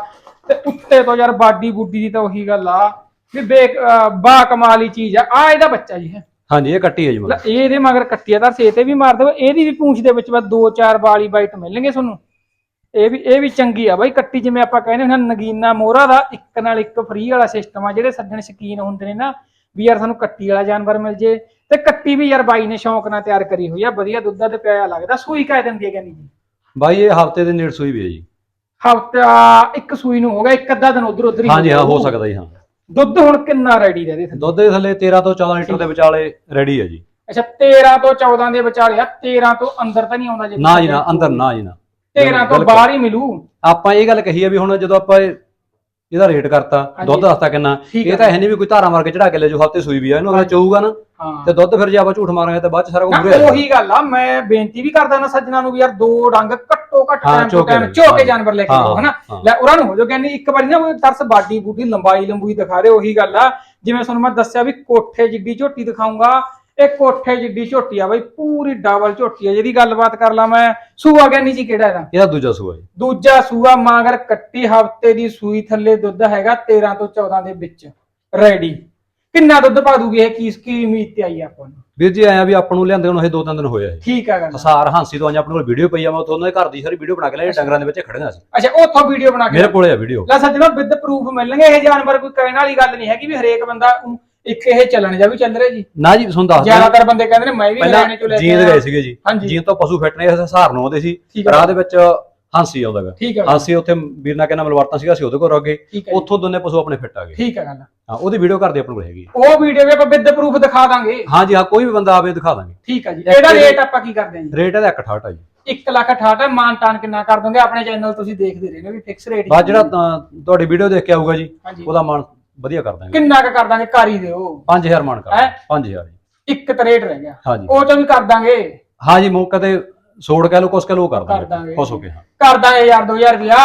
ਤੇ ਉੱਤੇ ਤੋਂ ਯਾਰ ਬਾਡੀ ਬੁੱਡੀ ਦੀ ਤਾਂ ਉਹੀ ਗੱਲ ਆ ਵੀ ਬੇਕ ਅਹ ਬਾ ਕਮਾਲੀ ਚੀਜ਼ ਆ ਆ ਇਹਦਾ ਬੱਚਾ ਜੀ ਹੈ। ਹਾਂਜੀ ਇਹ ਕੱਟੀ ਹੈ ਜੀ ਮਤਲਬ ਇਹ ਇਹਦੇ ਮਗਰ ਕੱਟਿਆ ਤਾਂ ਸੇ ਤੇ ਵੀ ਮਾਰ ਦਿਓ ਇਹਦੀ ਵੀ ਪੂੰਛ ਦੇ ਵਿੱਚ ਬਸ ਦੋ ਚਾਰ ਵਾਲੀ ਬਾਈਟ ਮਿਲਣਗੇ ਤੁਹਾਨੂੰ। ਇਹ ਵੀ ਇਹ ਵੀ ਚੰਗੀ ਆ ਬਾਈ ਕੱਟੀ ਜਿਵੇਂ ਆਪਾਂ ਕਹਿੰਦੇ ਹਾਂ ਨਗੀਨਾ ਮੋਹਰਾ ਦਾ ਇੱਕ ਨਾਲ ਇੱਕ ਫ੍ਰੀ ਵਾਲਾ ਸਿਸਟਮ ਆ ਜਿਹੜੇ ਸੱਜਣ ਸ਼ਕੀਨ ਹੁੰਦੇ ਨੇ ਨਾ ਵੀ ਯਾਰ ਸਾਨੂੰ ਕੱਟੀ ਵਾਲਾ ਜਾਨਵਰ ਮਿਲ ਜੇ ਤੇ ਕੱਟੀ ਵੀ ਯਾਰ ਬਾਈ ਨੇ ਸ਼ੌਂਕ ਨਾਲ ਤਿਆਰ ਕਰੀ ਹੋਈ ਆ ਵਧੀਆ ਦੁੱਧ ਤੇ ਪਿਆਇਆ ਲੱਗਦਾ ਸੂਈ ਕਾਇ ਦਿੰਦੀ ਹੈ ਕਹਿੰਦੀ ਜੀ? ਬਾਈ ਇਹ ਹਫ਼ਤੇ ਦੇ ਨੇੜ ਸੂਈ ਵੀ ਹੈ ਜੀ। ਹਫਤਾ ਇੱਕ ਸੂਈ ਨੂੰ ਹੋ ਗਿਆ ਇੱਕ ਅੱਧਾ ਦਿਨ ਉਧਰ ਉਧਰ ਹੀ ਹਾਂਜੀ ਹਾਂ ਹੋ। ਸਕਦਾ ਜੀ ਹਾਂ। ਦੁੱਧ ਹੁਣ ਕਿੰਨਾ ਰੈਡੀ ਦੇ ਇਹਦੇ? ਦੁੱਧ ਦੇ ਥੱਲੇ 13 ਤੋਂ 14 ਲੀਟਰ ਦੇ ਵਿਚਾਲੇ ਰੈਡੀ ਹੈ ਜੀ। ਅੱਛਾ 13 ਤੋਂ 14 ਦੇ ਵਿਚਾਲੇ ਆ 13 ਤੋਂ ਅੰਦਰ ਤਾਂ ਨਹੀਂ ਆਉਂਦਾ ਜੇ? ਨਾ ਜੀ ਨਾ ਅੰਦਰ ਨਾ ਜੀ ਨਾ। 13 ਤੋਂ। ਬਾਹਰ ਹੀ ਮਿਲੂ ਆਪਾਂ ਇਹ ਗੱਲ ਕਹੀ ਆ ਵੀ ਹੁਣ ਜਦੋਂ ਆਪਾਂ ਇਹ- ਇਹਦਾ ਰੇਟ ਕਰਤਾ। ਦੁੱਧ ਦੱਸਤਾ ਕਿੰਨਾ ਇਹ। ਤਾਂ ਹੈ ਨਹੀਂ ਵੀ ਕੋਈ ਧਾਰਾ ਮਾਰ ਕੇ ਚੜਾ ਕੇ ਲੈ ਜੋ ਹਫ਼ਤੇ ਸੂਈ ਵੀ ਆ ਇਹਨੂੰ ਅਗਲਾ। ਚੋਊਗਾ ਨਾ ਤੇ ਦੁੱਧ ਫਿਰ ਜੇ ਆਪਾਂ ਝੂਠ ਮਾਰਾਂਗੇ ਤਾਂ ਬਾਅਦ ਚ ਸਾਰਾ ਕੁਝ ਬੁਰੇ ਉਹੀ ਗੱਲ ਆ ਮੈਂ ਬੇਨਤੀ ਵੀ ਕਰਦਾ ਨਾ ਸੱਜਣਾ ਨੂੰ ਵੀ ਯਾਰ ਦੋ ਡੰਗ ਘੱਟੋ ਘੱਟ ਟਾਈਮ ਤੋਂ ਟਾਈਮ। ਝੋਕੇ। ਜਾਨਵਰ ਲੈ ਕੇ ਆਓ ਹਨਾ। ਲੈ ਉਹਨਾਂ ਨੂੰ ਹੋ ਜੋ ਕਹਿੰਦੀ ਇੱਕ ਵਾਰੀ ਨਾ ਤਰਸ ਬਾਡੀ ਬੂਡੀ ਲੰਬਾਈ ਲੰਬੂਈ ਦਿਖਾ ਰਹੇ ਉਹੀ ਗੱਲ ਆ ਜਿਵੇਂ ਤੁਹਾਨੂੰ ਮੈਂ ਦੱਸਿਆ ਵੀ ਕੋਠੇ ਜਿੱਡੀ ਝੋਟੀ ਦਿਖਾਉਂਗਾ ਇਹ ਕੋਠੇ ਜਿੱਡੀ ਝੋਟੀ ਆ ਬਈ ਪੂਰੀ ਡਬਲ ਝੋਟੀ ਆ ਜਿਹਦੀ ਗੱਲਬਾਤ ਕਰ ਲਾਂ ਮੈਂ। ਸੂਆ ਗਿਆਨੀ ਜੀ ਕਿਹੜਾ ਇਹਦਾ? ਇਹਦਾ ਦੂਜਾ ਸੂਆ ਜੀ। ਦੂਜਾ ਸੂਆ ਮਾਂਗਰ ਕੱਟੀ ਹਫ਼ਤੇ ਦੀ ਸੂਈ ਥੱਲੇ ਦੁੱਧ ਹੈਗਾ 13 ਤੋਂ 14 ਦੇ ਵਿੱਚ ਰੈਡੀ ਕਿੰਨਾ ਦੁੱਧ ਪਾ ਦੂਗੀ ਇਹ? ਕੀ ਕੀ ਉਮੀਦ ਤੇ ਆਈ ਆਪਾਂ ਨੂੰ? ਵੀਰ ਜੀ ਆਇਆ ਵੀ ਆਪਾਂ ਨੂੰ ਲਿਆਂਦੇ ਹੁਣ ਇਹ ਦੋ ਤਿੰਨ ਦਿਨ ਹੋਏ ਆ ਇਹ ਠੀਕ ਆ ਗੱਲ ਹਸਾਰ ਹਾਂਸੀ ਤੋਂ ਅੱਜ ਆਪਣੇ ਕੋਲ ਵੀਡੀਓ ਪਈ ਆ ਮੈਂ ਉੱਥੋਂ ਉਹਨਾਂ ਦੇ ਘਰ ਦੀ ਸਾਰੀ ਵੀਡੀਓ ਬਣਾ ਕੇ ਲਿਆ ਡੰਗਰਾਂ ਦੇ ਵਿੱਚ ਖੜੀਆਂ ਸੀ। ਅੱਛਾ ਉੱਥੋਂ ਵੀਡੀਓ ਬਣਾ ਕੇ ਮੇਰੇ ਕੋਲੇ ਆ ਵੀਡੀਓ ਲੈ ਸੱਜਣੋ ਵਿਦ ਪ੍ਰੂਫ ਮਿਲਣਗੇ ਇਹ ਜਾਨਵਰ ਕੋਈ ਕਹਿਣ ਵਾਲੀ ਗੱਲ ਨਹੀਂ ਹੈਗੀ ਵੀ ਹਰੇਕ ਬੰਦਾ ਇੱਕ ਇਹ ਚੱਲਣ ਜਾ ਵੀ ਚੱਲ ਰਿਹਾ ਜੀ। ਨਾ ਜੀ ਤੁਹਾਨੂੰ ਦੱਸਦਾ ਜ਼ਿਆਦਾਤਰ ਬੰਦੇ ਕਹਿੰਦੇ ਨੇ ਮੈਂ ਵੀ ਹਰਿਆਣੇ ਚੋਂ ਲੈ ਕੇ ਜੀਂਦ। ਗਏ ਸੀਗੇ ਜੀ। ਜੀਂਦ ਤੋਂ ਪਸ਼ੂ ਫਿੱਟ ਨੇ ਹਸਾਰ ਨੂੰ ਆਉਂਦੇ ਸੀ। ਹੈ। ਰਾਹ ਦੇ ਵਿੱਚ ਹਾਂਸੀ ਆਉਂਦਾਗਾ ਠੀਕ ਹੈ। ਹਾਂਸੀ ਉੱਥੇ ਵੀਰ ਨਾਲ ਕਹਿੰਦਾ ਮਲਵਰਤਾਂ ਸੀਗਾ ਅਸੀਂ ਉਹਦੇ ਕੋਲ ਹੈ ਉੱਥੋਂ ਦੋਨੇ ਪਸ਼ੂ ਆਪਣੇ ਫਿੱਟ ਆ ਗਏ। ਠੀਕ ਹੈ ਗੱਲ। ਹਾਂ ਉਹਦੀ ਵੀਡੀਓ ਕਰਦੇ ਆਪਣੇ ਕੋਲ ਹੈਗੀ। ਉਹ ਵੀਡੀਓ ਵੀ ਆਪਾਂ ਵਿਦ ਪ੍ਰੂਫ ਦਿਖਾ ਦਾਂਗੇ। ਹਾਂ ਜੀ ਹਾਂ ਕੋਈ ਵੀ ਬੰਦਾ ਆਵੇ ਦਿਖਾ ਦਾਂਗੇ। ਠੀਕ ਹੈ ਜੀ। ਇਹਦਾ ਇਹ- ਰੇਟ ਆਪਾਂ ਕੀ ਕਰਦੇ ਹਾਂ ਜੀ? ਰੇਟ ਇਹਦਾ 168 ਆ ਜੀ। 1 ਲੱਖ 68 ਮਾਨ ਤਾਨ ਕਿੰਨਾ ਕਰ ਦੋਗੇ? ਆਪਣੇ ਚੈਨਲ ਤੁਸੀਂ ਦੇਖਦੇ ਰਹਿੰਦੇ ਵੀ ਫਿਕਸ ਰੇਟ ਬਸ ਜਿਹੜਾ ਤੁਹਾਡੀ ਵੀਡੀਓ ਦੇਖ ਕੇ ਆਊਗਾ ਜੀ ਉਹਦਾ ਮਾਨ ਵਧੀਆ ਕਰ ਦਾਂਗੇ। ਕਿੰਨਾ ਕੁ ਕਰ ਦਾਂਗੇ? ਕਾਰੀ ਦਿਓ। 5000 ਮਾਨ ਕਰ ਹੈਂ? 5000 ਜੀ। ਇੱਕ ਤਾਂ ਰੇਟ ਰਹਿ ਗਿਆ। ਉਹ ਚੋਂ ਵੀ ਕਰ ਦਾਂਗੇ। ਹਾਂ ਜੀ ਮੌਕੇ ਤੇ ਸੋੜ ਕਹਿ ਲਓ ਕੁਛ ਕਹਿ ਉਹ ਕਰ ਕਰ ਦਾਂਗੇ। ਦਾਂਗੇ ਖੁਸ਼ ਹੋ ਕੇ ਹਾਂ ਕਰ ਦਾਂਗੇ ਯਾਰ 2000 ਰੁਪਿਆ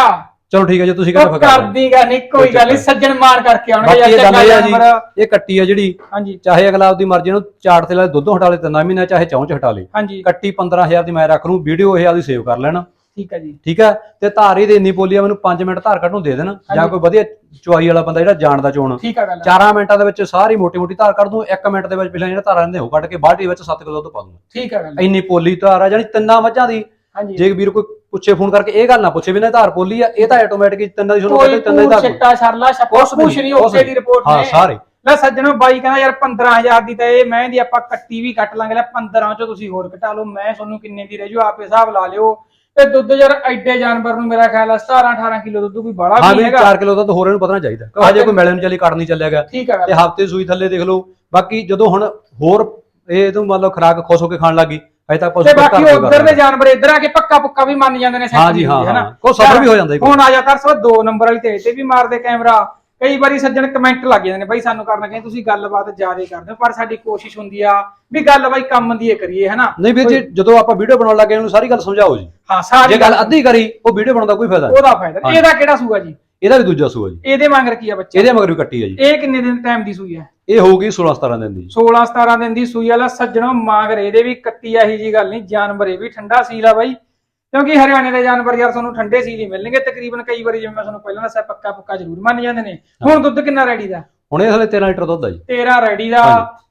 ਚਲੋ ਠੀਕ ਹੈ ਜੀ ਤੁਸੀਂ ਉਹ ਕਹਿੰਦੇ ਫਿਰ ਕਰ ਦਾਂਗੇ। ਕਰਦੀ ਗਾ ਨਹੀਂ ਕੋਈ ਗੱਲ ਨਹੀਂ ਸੱਜਣ ਮਾਨ ਕਰਕੇ ਆਉਣਗੇ ਬਾਕੀ ਯਾਰ ਇਹ ਗੱਲ ਚੰਗਾ ਇਹ ਆ ਜਾਨਵਰ ਜੀ ਇਹ ਕੱਟੀ ਆ ਜਿਹੜੀ ਹਾਂਜੀ। ਚਾਹੇ ਅਗਲਾ ਆਪਦੀ ਮਰਜ਼ੀ ਨੂੰ ਚਾਟ ਤੇ ਲਾ ਦੁੱਧ ਹਟਾ ਲੇ ਤਿੰਨਾਂ ਮਹੀਨਾ ਚਾਹੇ ਚੌਂ ਚ ਹਟਾ ਲੇ। ਹਾਂਜੀ। ਕੱਟੀ 15000 ਦੀ ਮੈਂ ਰੱਖ ਲੂੰ ਵੀਡੀਓ ਇਹ ਆਪਦੀ ਸੇਵ ਕਰ ਲੈਣਾ। ਠੀਕ ਹੈ ਜੀ। ਠੀਕ ਹੈ? ਤੇ ਧਾਰ ਹੀ ਦੇ ਇੰਨੀ ਪੋਲੀ ਆ ਮੈਨੂੰ 5 ਮਿੰਟ ਧਾਰ ਕੱਢ ਨੂੰ ਦੇ ਦੇਣ। ਜਾਂ। ਕੋਈ ਵਧੀਆ ਚੁਆਈ ਵਾਲਾ ਬੰਦਾ ਜਿਹੜਾ ਜਾਣਦਾ ਚੋਣ। ਠੀਕ ਆ ਗੱਲ 4 ਮਿੰਟਾਂ ਦੇ ਵਿੱਚ ਸਾਰੀ ਮੋਟੀ ਮੋਟੀ ਧਾਰ ਕੱਢ ਦੂੰ 1 ਮਿੰਟ ਦੇ ਵਿੱਚ ਪਿਛਲਾ ਜਿਹੜਾ ਧਾਰ ਰਹਿੰਦੇ ਉਹ ਕੱਢ ਕੇ ਬਾਲਟੀ ਵਿੱਚ 7 ਕਿਲੋ ਦੁੱਧ ਪਾ ਦੂੰ। ਠੀਕ ਆ ਗੱਲ ਇੰਨੀ ਪੋਲੀ ਧਾਰ ਆ ਜਾਨੀ ਤਿੰਨਾਂ ਮੱਝਾਂ ਦੀ। ਹਾਂਜੀ। ਜੇ ਵੀਰ ਕੋਈ ਪੁੱਛੇ ਫੋਨ ਕਰਕੇ ਇਹ ਗੱਲ ਨਾ ਪੁੱਛੇ ਵੀ ਨਾ ਧਾਰ ਪੋਲੀ ਆ ਇਹ ਤਾਂ ਆਟੋਮੈਟਿਕ ਤਿੰਨਾਂ ਦੀ ਤੁਹਾਨੂੰ ਪਤਾ ਤਿੰਨਾਂ ਦੀ ਧਾਰ ਛੱਟਾ ਛਰਲਾ ਛੱਪਾ ਕੁਛ ਨਹੀਂ, ਓਕੇ ਦੀ ਰਿਪੋਰਟ ਹਾਂ ਸਾਰੇ। ਲੈ ਸੱਜਣੋ ਬਾਈ ਕਹਿੰਦਾ ਯਾਰ 15000 ਦੀ ਤਾਂ ਇਹ ਮੈਂ ਦੀ ਆਪਾਂ ਕੱਟੀ ਵੀ ਕੱਟ ਲਾਂਗੇ ਲੈ 15 ਚੋਂ ਤੁਸੀਂ ਹੋਰ ਘਟਾ ਲਓ ਮੈਂ ਤੁਹਾਨੂੰ ਕਿੰਨੇ ਦੀ ਰਹਿ ਜੂ ਆਪੇ ਹਿਸਾਬ ਲਾ ਲਿਓ। ਤੇ ਦੁੱਧ ਯਾਰ ਐਡੇ ਜਾਨਵਰ ਨੂੰ ਮੇਰਾ ਖਿਆਲ ਆ 17 18 ਕਿਲੋ ਦੁੱਧ ਕੋਈ ਬਾੜਾ ਹਾਂ ਵੀ ਵੀ ਹੈਗਾ। 4 ਕਿਲੋ ਦਾ ਤਾਂ ਹੋਰ ਇਹਨੂੰ ਪਤਾ ਨਾ ਚਾਹੀਦਾ। ਹਜੇ ਕੋਈ ਮੈਲੇ ਨੂੰ ਚੱਲੀ ਕੱਢ ਨਹੀਂ ਚੱਲਿਆਗਾ। ਠੀਕ ਆ ਤੇ ਗੱਲ ਹਫ਼ਤੇ ਸੂਈ ਥੱਲੇ ਦੇਖ ਲਓ। ਬਾਕੀ ਜਦੋਂ ਹੁਣ ਹੋਰ ਇਹ ਤੋਂ ਮੰਨ ਲਓ ਖਰਾਕ ਖੁਸ਼ ਹੋ ਕੇ ਖਾਣ ਲੱਗੀ ਅਜੇ ਤੱਕ ਪਸ਼ੂ ਤੇ ਬਾਕੀ ਉਧਰ। ਦੇ ਜਾਨਵਰ ਇੱਧਰ ਆ ਕੇ ਪੱਕਾ ਪੁੱਕਾ ਵੀ ਮੰਨ ਜਾਂਦੇ ਨੇ ਹਾਂ ਜੀ ਹਾਂ ਹਾਂ। ਕੋਈ ਸਬਰ ਵੀ ਹੋ ਜਾਂਦਾ ਜੀ ਕੋਈ। ਹੁਣ ਆ ਜਾ ਕਰ ਸੋ ਦੋ ਨੰਬਰ ਵਾਲੀ ਤੇ ਤੇ ਵੀ ਮਾਰਦੇ ਕੈਮਰਾ। ਕਈ ਵਾਰੀ ਸੱਜਣ ਕਮੈਂਟ ਲੱਗ ਜਾਂਦੇ ਨੇ ਬਾਈ ਸਾਨੂੰ ਕਰਨਾ ਕਹਿੰਦੇ ਤੁਸੀਂ ਗੱਲਬਾਤ ਜ਼ਿਆਦਾ ਕਰਦੇ ਹੋ। ਪਰ ਸਾਡੀ ਕੋਸ਼ਿਸ਼ ਹੁੰਦੀ ਆ ਵੀ ਗੱਲ ਬਾਈ ਕੰਮ ਦੀ ਏ ਕਰੀਏ ਹੈਨਾ? ਨਹੀਂ ਵੀਰ ਜੀ ਜਦੋਂ ਆਪਾਂ ਵੀਡੀਓ ਬਣਾਉਣ ਲੱਗੇ ਇਹਨੂੰ ਸਾਰੀ ਗੱਲ ਸਮਝਾਓ ਜੀ। ਹਾਂ ਸਾਰੀ ਜੇ ਗੱਲ ਅੱਧੀ ਕਰੀ ਉਹ ਵੀਡੀਓ ਬਣਾਉਣ ਦਾ ਕੋਈ ਫਾਇਦਾ ਨਹੀਂ। ਉਹਦਾ ਫਾਇਦਾ। ਇਹਦਾ ਕਿਹੜਾ ਸੂਆ ਜੀ? ਇਹਦਾ ਵੀ ਦੂਜਾ ਸੂਆ ਜੀ। ਇਹਦੇ ਮੰਗਰ ਕੀ ਆ ਬੱਚੇ? ਇਹਦੇ ਮਗਰ ਵੀ ਕੱਟੀ ਆ ਜੀ। ਇਹ ਕਿੰਨੇ ਦਿਨ ਟਾਈਮ ਦੀ ਸੂਈ ਹੈ? ਇਹ ਹੋਊਗੀ 16 17 ਦਿਨ ਦੀ। 16 17 ਦਿਨ ਦੀ ਸੂਈ ਵਾਲਾ ਸੱਜਣੋ ਮਾਂਗਰ ਇਹਦੇ ਵੀ ਕੱਟੀ ਆਹੀ ਜੀ ਗੱਲ ਨਹੀਂ। ਜਾਨਵਰ ਇਹ ਵੀ ਠੰਡਾ ਸੀਲ ਆ ਬਾਈ। ਕਿਉਂਕਿ ਹਰਿਆਣੇ ਦੇ ਜਾਨਵਰ ਯਾਰ ਤੁਹਾਨੂੰ ਠੰਡੇ ਸੀਲ ਹੀ ਮਿਲਣਗੇ। ਤਕਰੀਬਨ ਕਈ ਵਾਰੀ ਜਿਵੇਂ ਮੈਂ ਤੁਹਾਨੂੰ ਪਹਿਲਾਂ ਦੱਸਿਆ ਪੱਕਾ ਪੱਕਾ ਜ਼ਰੂਰ ਮੰਨ ਜਾਂਦੇ ਨੇ। ਹੁਣ ਦੁੱਧ ਕਿੰਨਾ ਰੈਡੀ ਦਾ? ਹੁਣ ਇਹ ਹਲੇ 13 ਲੀਟਰ ਦੁੱਧ ਆ ਜੀ। 13 ਰੈਡੀ ਦਾ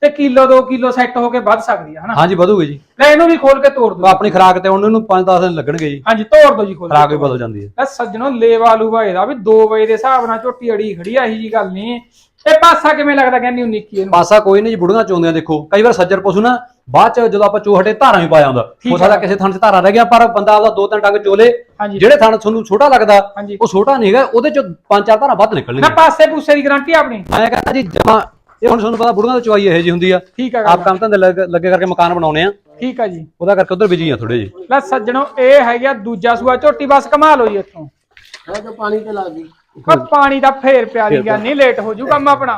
ਤੇ ਕਿਲੋ 2 ਕਿਲੋ ਸੈੱਟ ਹੋ ਕੇ ਵੱਧ ਸਕਦੀ ਆ ਹਨਾ? ਹਾਂਜੀ ਵਧੂਗੀ ਜੀ। ਲੈ ਇਹਨੂੰ ਵੀ ਖੋਲ ਕੇ ਤੋੜ ਦੋ ਆਪਣੀ ਖਰਾਕ ਤੇ ਉਹਨਾਂ ਨੂੰ 5-10 ਦਿਨ ਲੱਗਣਗੇ ਜੀ। ਹਾਂਜੀ ਤੋੜ ਦੋ ਜੀ ਖੋਲ। ਖਰਾਕ ਵੀ ਬਦਲ ਜਾਂਦੀ ਹੈ ਲੈ ਸੱਜਣੋ ਲੇਵਾ ਲੂਵਾ ਇਹਦਾ ਵੀ 2 ਵਜੇ ਦੇ ਹਿਸਾਬ ਨਾਲ ਝੋਟੀ ਅੜੀ ਖੜੀ ਆ ਇਹੀ ਜੀ ਗੱਲ ਨਹੀਂ। ਇਹ ਪਾਸਾ ਕਿਵੇਂ ਲੱਗਦਾ ਕਹਿੰਦੀ 19 ਕੀ ਇਹਨੂੰ? ਪਾਸਾ ਕੋਈ ਨਹੀਂ ਜੀ ਬੁੜੀਆਂ ਚੋਂਦੀਆਂ ਦੇਖੋ। ਕਈ ਵਾਰ ਸੱਜਰ ਪਸ਼ੂ ਨਾ ਬਾਅਦ ਚ ਜਦੋਂ ਆਪਾਂ ਚੋਹਟੇ ਧਾਰਾਂ ਵੀ ਪਾਇਆ ਹੁੰਦਾ ਹੋ ਸਕਦਾ। ਕਿਸੇ ਥਣ 'ਚ ਧਾਰਾ ਰਹਿ ਗਿਆ ਪਰ ਬੰਦਾ ਆਪਦਾ ਦੋ ਤਿੰਨ ਡੰਗ ਚੋਲੇ ਜਿਹੜੇ ਥਣ ਤੁਹਾਨੂੰ ਛੋਟਾ ਲੱਗਦਾ ਉਹ ਛੋਟਾ ਨਹੀਂ ਹੈਗਾ ਉਹਦੇ ਚ ਪੰਜ ਚਾਰ ਧਾਰਾਂ ਵੱਧ ਨਾ ਨਿਕਲਣਗੀਆਂ ਪਾਸੇ ਪੂਸੇ ਦੀ ਗਾਰੰਟੀ ਆਪਣੀ। ਮੈਂ ਕਹਿੰਦਾ ਜੀ ਜਮਾ ਇਹ ਹੁਣ ਤੁਹਾਨੂੰ ਪਤਾ ਬੁੜੀਆਂ ਦੀ ਚਵਾਈ ਇਹੋ ਜੀ ਹੁੰਦੀ ਆ। ਠੀਕ ਆ ਆਪ ਕੰਮ ਧੰਦੇ ਲੱਗ- ਲੱਗੇ ਕਰਕੇ ਮਕਾਨ ਬਣਾਉਣੇ ਆ। ਠੀਕ ਆ ਜੀ। ਉਹਦਾ ਕਰਕੇ ਉਧਰ ਬਿਜ਼ੀ ਆ ਥੋੜੇ ਜੀ ਲੈ ਸੱਜਣੋ ਇਹ ਹੈਗਾ ਦੂਜਾ ਸੂਆ ਝੋਟੀ ਬਸ ਕਮਾ ਲਓ ਜੀ ਇੱਥੋਂ। ਹੈ ਜੋ ਪਾਣੀ ਤੇ ਲਾ ਦੀ। ਪਰ ਪਾਣੀ ਦਾ ਫੇਰ ਪਿਆਰੀ ਗੱਲ ਨਹੀਂ ਲੇਟ ਹੋ ਜੂ ਕੰਮ ਆਪਣਾ।